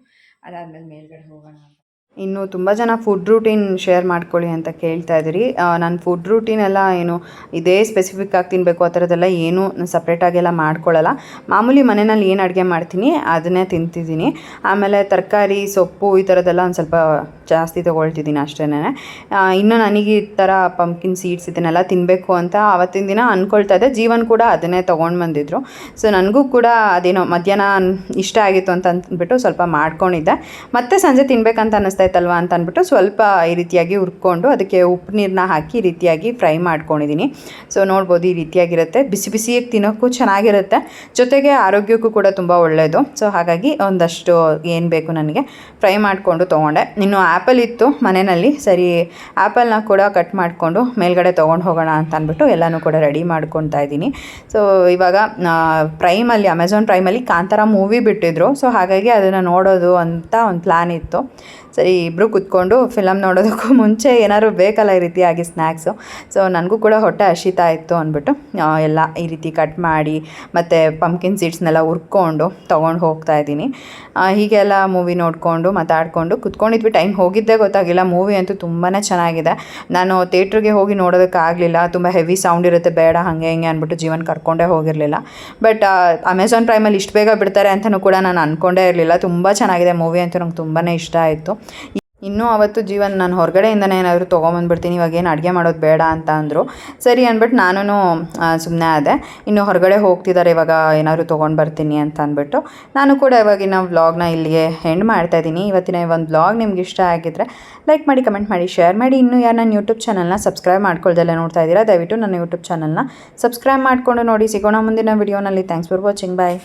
S1: ಅದಾದಮೇಲೆ ಮೇಲ್ಗಡೆ ಹೋಗೋಣ ಅಂತ. ಇನ್ನು ತುಂಬ ಜನ ಫುಡ್ ರೂಟೀನ್ ಶೇರ್ ಮಾಡ್ಕೊಳ್ಳಿ ಅಂತ ಕೇಳ್ತಾ ಇದ್ದೀರಿ. ನಾನು ಫುಡ್ ರೂಟೀನ್ ಎಲ್ಲ ಏನು ಇದೇ ಸ್ಪೆಸಿಫಿಕ್ ಆಗಿ ತಿನ್ನಬೇಕು ಆ ಥರದ್ದೆಲ್ಲ ಏನೂ ಸಪ್ರೇಟಾಗೆಲ್ಲ ಮಾಡ್ಕೊಳ್ಳಲ್ಲ. ಮಾಮೂಲಿ ಮನೆಯಲ್ಲಿ ಏನು ಅಡುಗೆ ಮಾಡ್ತೀನಿ, ಅದನ್ನೇ ತಿಂತಿದ್ದೀನಿ. ಆಮೇಲೆ ತರಕಾರಿ, ಸೊಪ್ಪು ಈ ಥರದ್ದೆಲ್ಲ ಒಂದು ಸ್ವಲ್ಪ ಜಾಸ್ತಿ ತೊಗೊಳ್ತಿದ್ದೀನಿ ಅಷ್ಟೇನೆ. ಇನ್ನು ನನಗೆ ಈ ಥರ ಪಂಪ್ಕಿನ್ ಸೀಡ್ಸ್ ಇದನ್ನೆಲ್ಲ ತಿನ್ನಬೇಕು ಅಂತ ಆವತ್ತಿನ ದಿನ ಅಂದ್ಕೊಳ್ತಾ ಇದ್ದೆ. ಜೀವನ್ ಕೂಡ ಅದನ್ನೇ ತೊಗೊಂಡು ಬಂದಿದ್ರು. ಸೊ ನನಗೂ ಕೂಡ ಅದೇನೋ ಮಧ್ಯಾಹ್ನ ಇಷ್ಟ ಆಗಿತ್ತು ಅಂತ ಅಂದ್ಬಿಟ್ಟು ಸ್ವಲ್ಪ ಮಾಡ್ಕೊಂಡಿದ್ದೆ. ಮತ್ತೆ ಸಂಜೆ ತಿನ್ಬೇಕಂತ ಅನ್ನಿಸ್ತಾ ಇತ್ತಲ್ವ ಅಂತ ಅಂದ್ಬಿಟ್ಟು ಸ್ವಲ್ಪ ಈ ರೀತಿಯಾಗಿ ಹುರ್ಕೊಂಡು ಅದಕ್ಕೆ ಉಪ್ಪು ನೀರನ್ನ ಹಾಕಿ ಈ ರೀತಿಯಾಗಿ ಫ್ರೈ ಮಾಡ್ಕೊಂಡಿದ್ದೀನಿ ಸೊ ನೋಡ್ಬೋದು ಈ ರೀತಿಯಾಗಿರುತ್ತೆ. ಬಿಸಿ ಬಿಸಿಯಾಗಿ ತಿನ್ನೋಕ್ಕೂ ಚೆನ್ನಾಗಿರುತ್ತೆ. ಜೊತೆಗೆ ಆರೋಗ್ಯಕ್ಕೂ ಕೂಡ ತುಂಬ ಒಳ್ಳೆಯದು ಸೊ ಹಾಗಾಗಿ ಒಂದಷ್ಟು ಏನು ಬೇಕು ನನಗೆ ಫ್ರೈ ಮಾಡಿಕೊಂಡು ತೊಗೊಂಡೆ. ಇನ್ನು ಆ್ಯಪಲ್ ಇತ್ತು ಮನೆಯಲ್ಲಿ. ಸರಿ ಆ್ಯಪಲ್ನ ಕೂಡ ಕಟ್ ಮಾಡಿಕೊಂಡು ಮೇಲ್ಗಡೆ ತೊಗೊಂಡು ಹೋಗೋಣ ಅಂತ ಅಂದ್ಬಿಟ್ಟು ಎಲ್ಲನೂ ಕೂಡ ರೆಡಿ ಮಾಡ್ಕೊತಾ ಇದ್ದೀನಿ. ಸೊ ಇವಾಗ ಪ್ರೈಮಲ್ಲಿ ಅಮೆಝಾನ್ ಪ್ರೈಮಲ್ಲಿ ಕಾಂತಾರ ಮೂವಿ ಬಿಟ್ಟಿದ್ರು. ಸೊ ಹಾಗಾಗಿ ಅದನ್ನು ನೋಡೋದು ಅಂತ ಒಂದು ಪ್ಲ್ಯಾನ್ ಇತ್ತು. ಸರಿ ಇಬ್ಬರು ಕೂತ್ಕೊಂಡು ಫಿಲಮ್ ನೋಡೋದಕ್ಕೂ ಮುಂಚೆ ಏನಾದ್ರು ಬೇಕಲ್ಲ ಈ ರೀತಿಯಾಗಿ ಸ್ನ್ಯಾಕ್ಸು ಸೊ ನನಗೂ ಕೂಡ ಹೊಟ್ಟೆ ಹಸಿತಾ ಇತ್ತು ಅಂದ್ಬಿಟ್ಟು ಎಲ್ಲ ಈ ರೀತಿ ಕಟ್ ಮಾಡಿ, ಮತ್ತು ಪಂಪ್ಕಿನ್ ಸೀಡ್ಸ್ನೆಲ್ಲ ಹುರ್ಕೊಂಡು ತೊಗೊಂಡು ಹೋಗ್ತಾ ಇದ್ದೀನಿ. ಹೀಗೆಲ್ಲ ಮೂವಿ ನೋಡಿಕೊಂಡು, ಮಾತಾಡಿಕೊಂಡು ಕುತ್ಕೊಂಡಿದ್ವಿ. ಟೈಮ್ ಹೋಗಿದ್ದೇ ಗೊತ್ತಾಗಿಲ್ಲ. ಮೂವಿ ಅಂತೂ ತುಂಬಾ ಚೆನ್ನಾಗಿದೆ. ನಾನು ಥಿಯೇಟ್ರಿಗೆ ಹೋಗಿ ನೋಡೋದಕ್ಕಾಗಲಿಲ್ಲ ತುಂಬ ಹೆವಿ ಸೌಂಡ್ ಇರುತ್ತೆ. ಬೇಡ, ಹಾಗೆ ಹಿಂಗೆ ಅಂದ್ಬಿಟ್ಟು ಜೀವನ ಕರ್ಕೊಂಡೇ ಹೋಗಿರಲಿಲ್ಲ. ಬಟ್ ಅಮೆಝಾನ್ ಪ್ರೈಮಲ್ಲಿ ಇಷ್ಟು ಬೇಗ ಬಿಡ್ತಾರೆ ಅಂತಲೂ ಕೂಡ ನಾನು ಅಂದ್ಕೊಂಡೇ ಇರಲಿಲ್ಲ. ತುಂಬ ಚೆನ್ನಾಗಿದೆ ಮೂವಿ ಅಂತೂ ನಂಗೆ ತುಂಬಾ ಇಷ್ಟ ಆಯಿತು. ಇನ್ನೂ ಅವತ್ತು ಜೀವನ್, ನಾನು ಹೊರಗಡೆಯಿಂದನೇ ಏನಾದರೂ ತೊಗೊಂಬಂದ್ಬಿಡ್ತೀನಿ, ಇವಾಗ ಏನು ಅಡುಗೆ ಮಾಡೋದು ಬೇಡ ಅಂತ ಅಂದರು. ಸರಿ ಅಂದ್ಬಿಟ್ಟು ನಾನು ಸುಮ್ಮನೆ ಆದೆ. ಇನ್ನು ಹೊರಗಡೆ ಹೋಗ್ತಿದ್ದಾರೆ ಇವಾಗ ಏನಾದರೂ ತೊಗೊಂಡು ಬರ್ತೀನಿ ಅಂತ ಅಂದ್ಬಿಟ್ಟು. ನಾನು ಕೂಡ ಇವಾಗಿನ ವ್ಲಾಗ್ನ ಇಲ್ಲಿಗೆ ಎಂಡ್ ಮಾಡ್ತಾ ಇದ್ದೀನಿ. ಇವತ್ತಿನ ಒಂದು ವ್ಲಾಗ್ ನಿಮ್ಗೆ ಇಷ್ಟ ಆಗಿದ್ದರೆ ಲೈಕ್ ಮಾಡಿ ಕಮೆಂಟ್ ಮಾಡಿ ಶೇರ್ ಮಾಡಿ. ಇನ್ನೂ ಯಾರು ನನ್ನ ಯೂಟ್ಯೂಬ್ ಚಾನಲ್ನ ಸಬ್ಸ್ಕ್ರೈಬ್ ಮಾಡ್ಕೊಳ್ದೆಲ್ಲ ನೋಡ್ತಾ ಇದ್ದೀರಾ, ದಯವಿಟ್ಟು ನನ್ನ ಯೂಟ್ಯೂಬ್ ಚಾನಲ್ನ ಸಬ್ಸ್ಕ್ರೈಬ್ ಮಾಡಿಕೊಂಡು ನೋಡಿ. ಸಿಗೋಣ ಮುಂದಿನ ವಿಡಿಯೋನಲ್ಲಿ ಥ್ಯಾಂಕ್ಸ್ ಫಾರ್ ವಾಚಿಂಗ್ ಬಾಯ್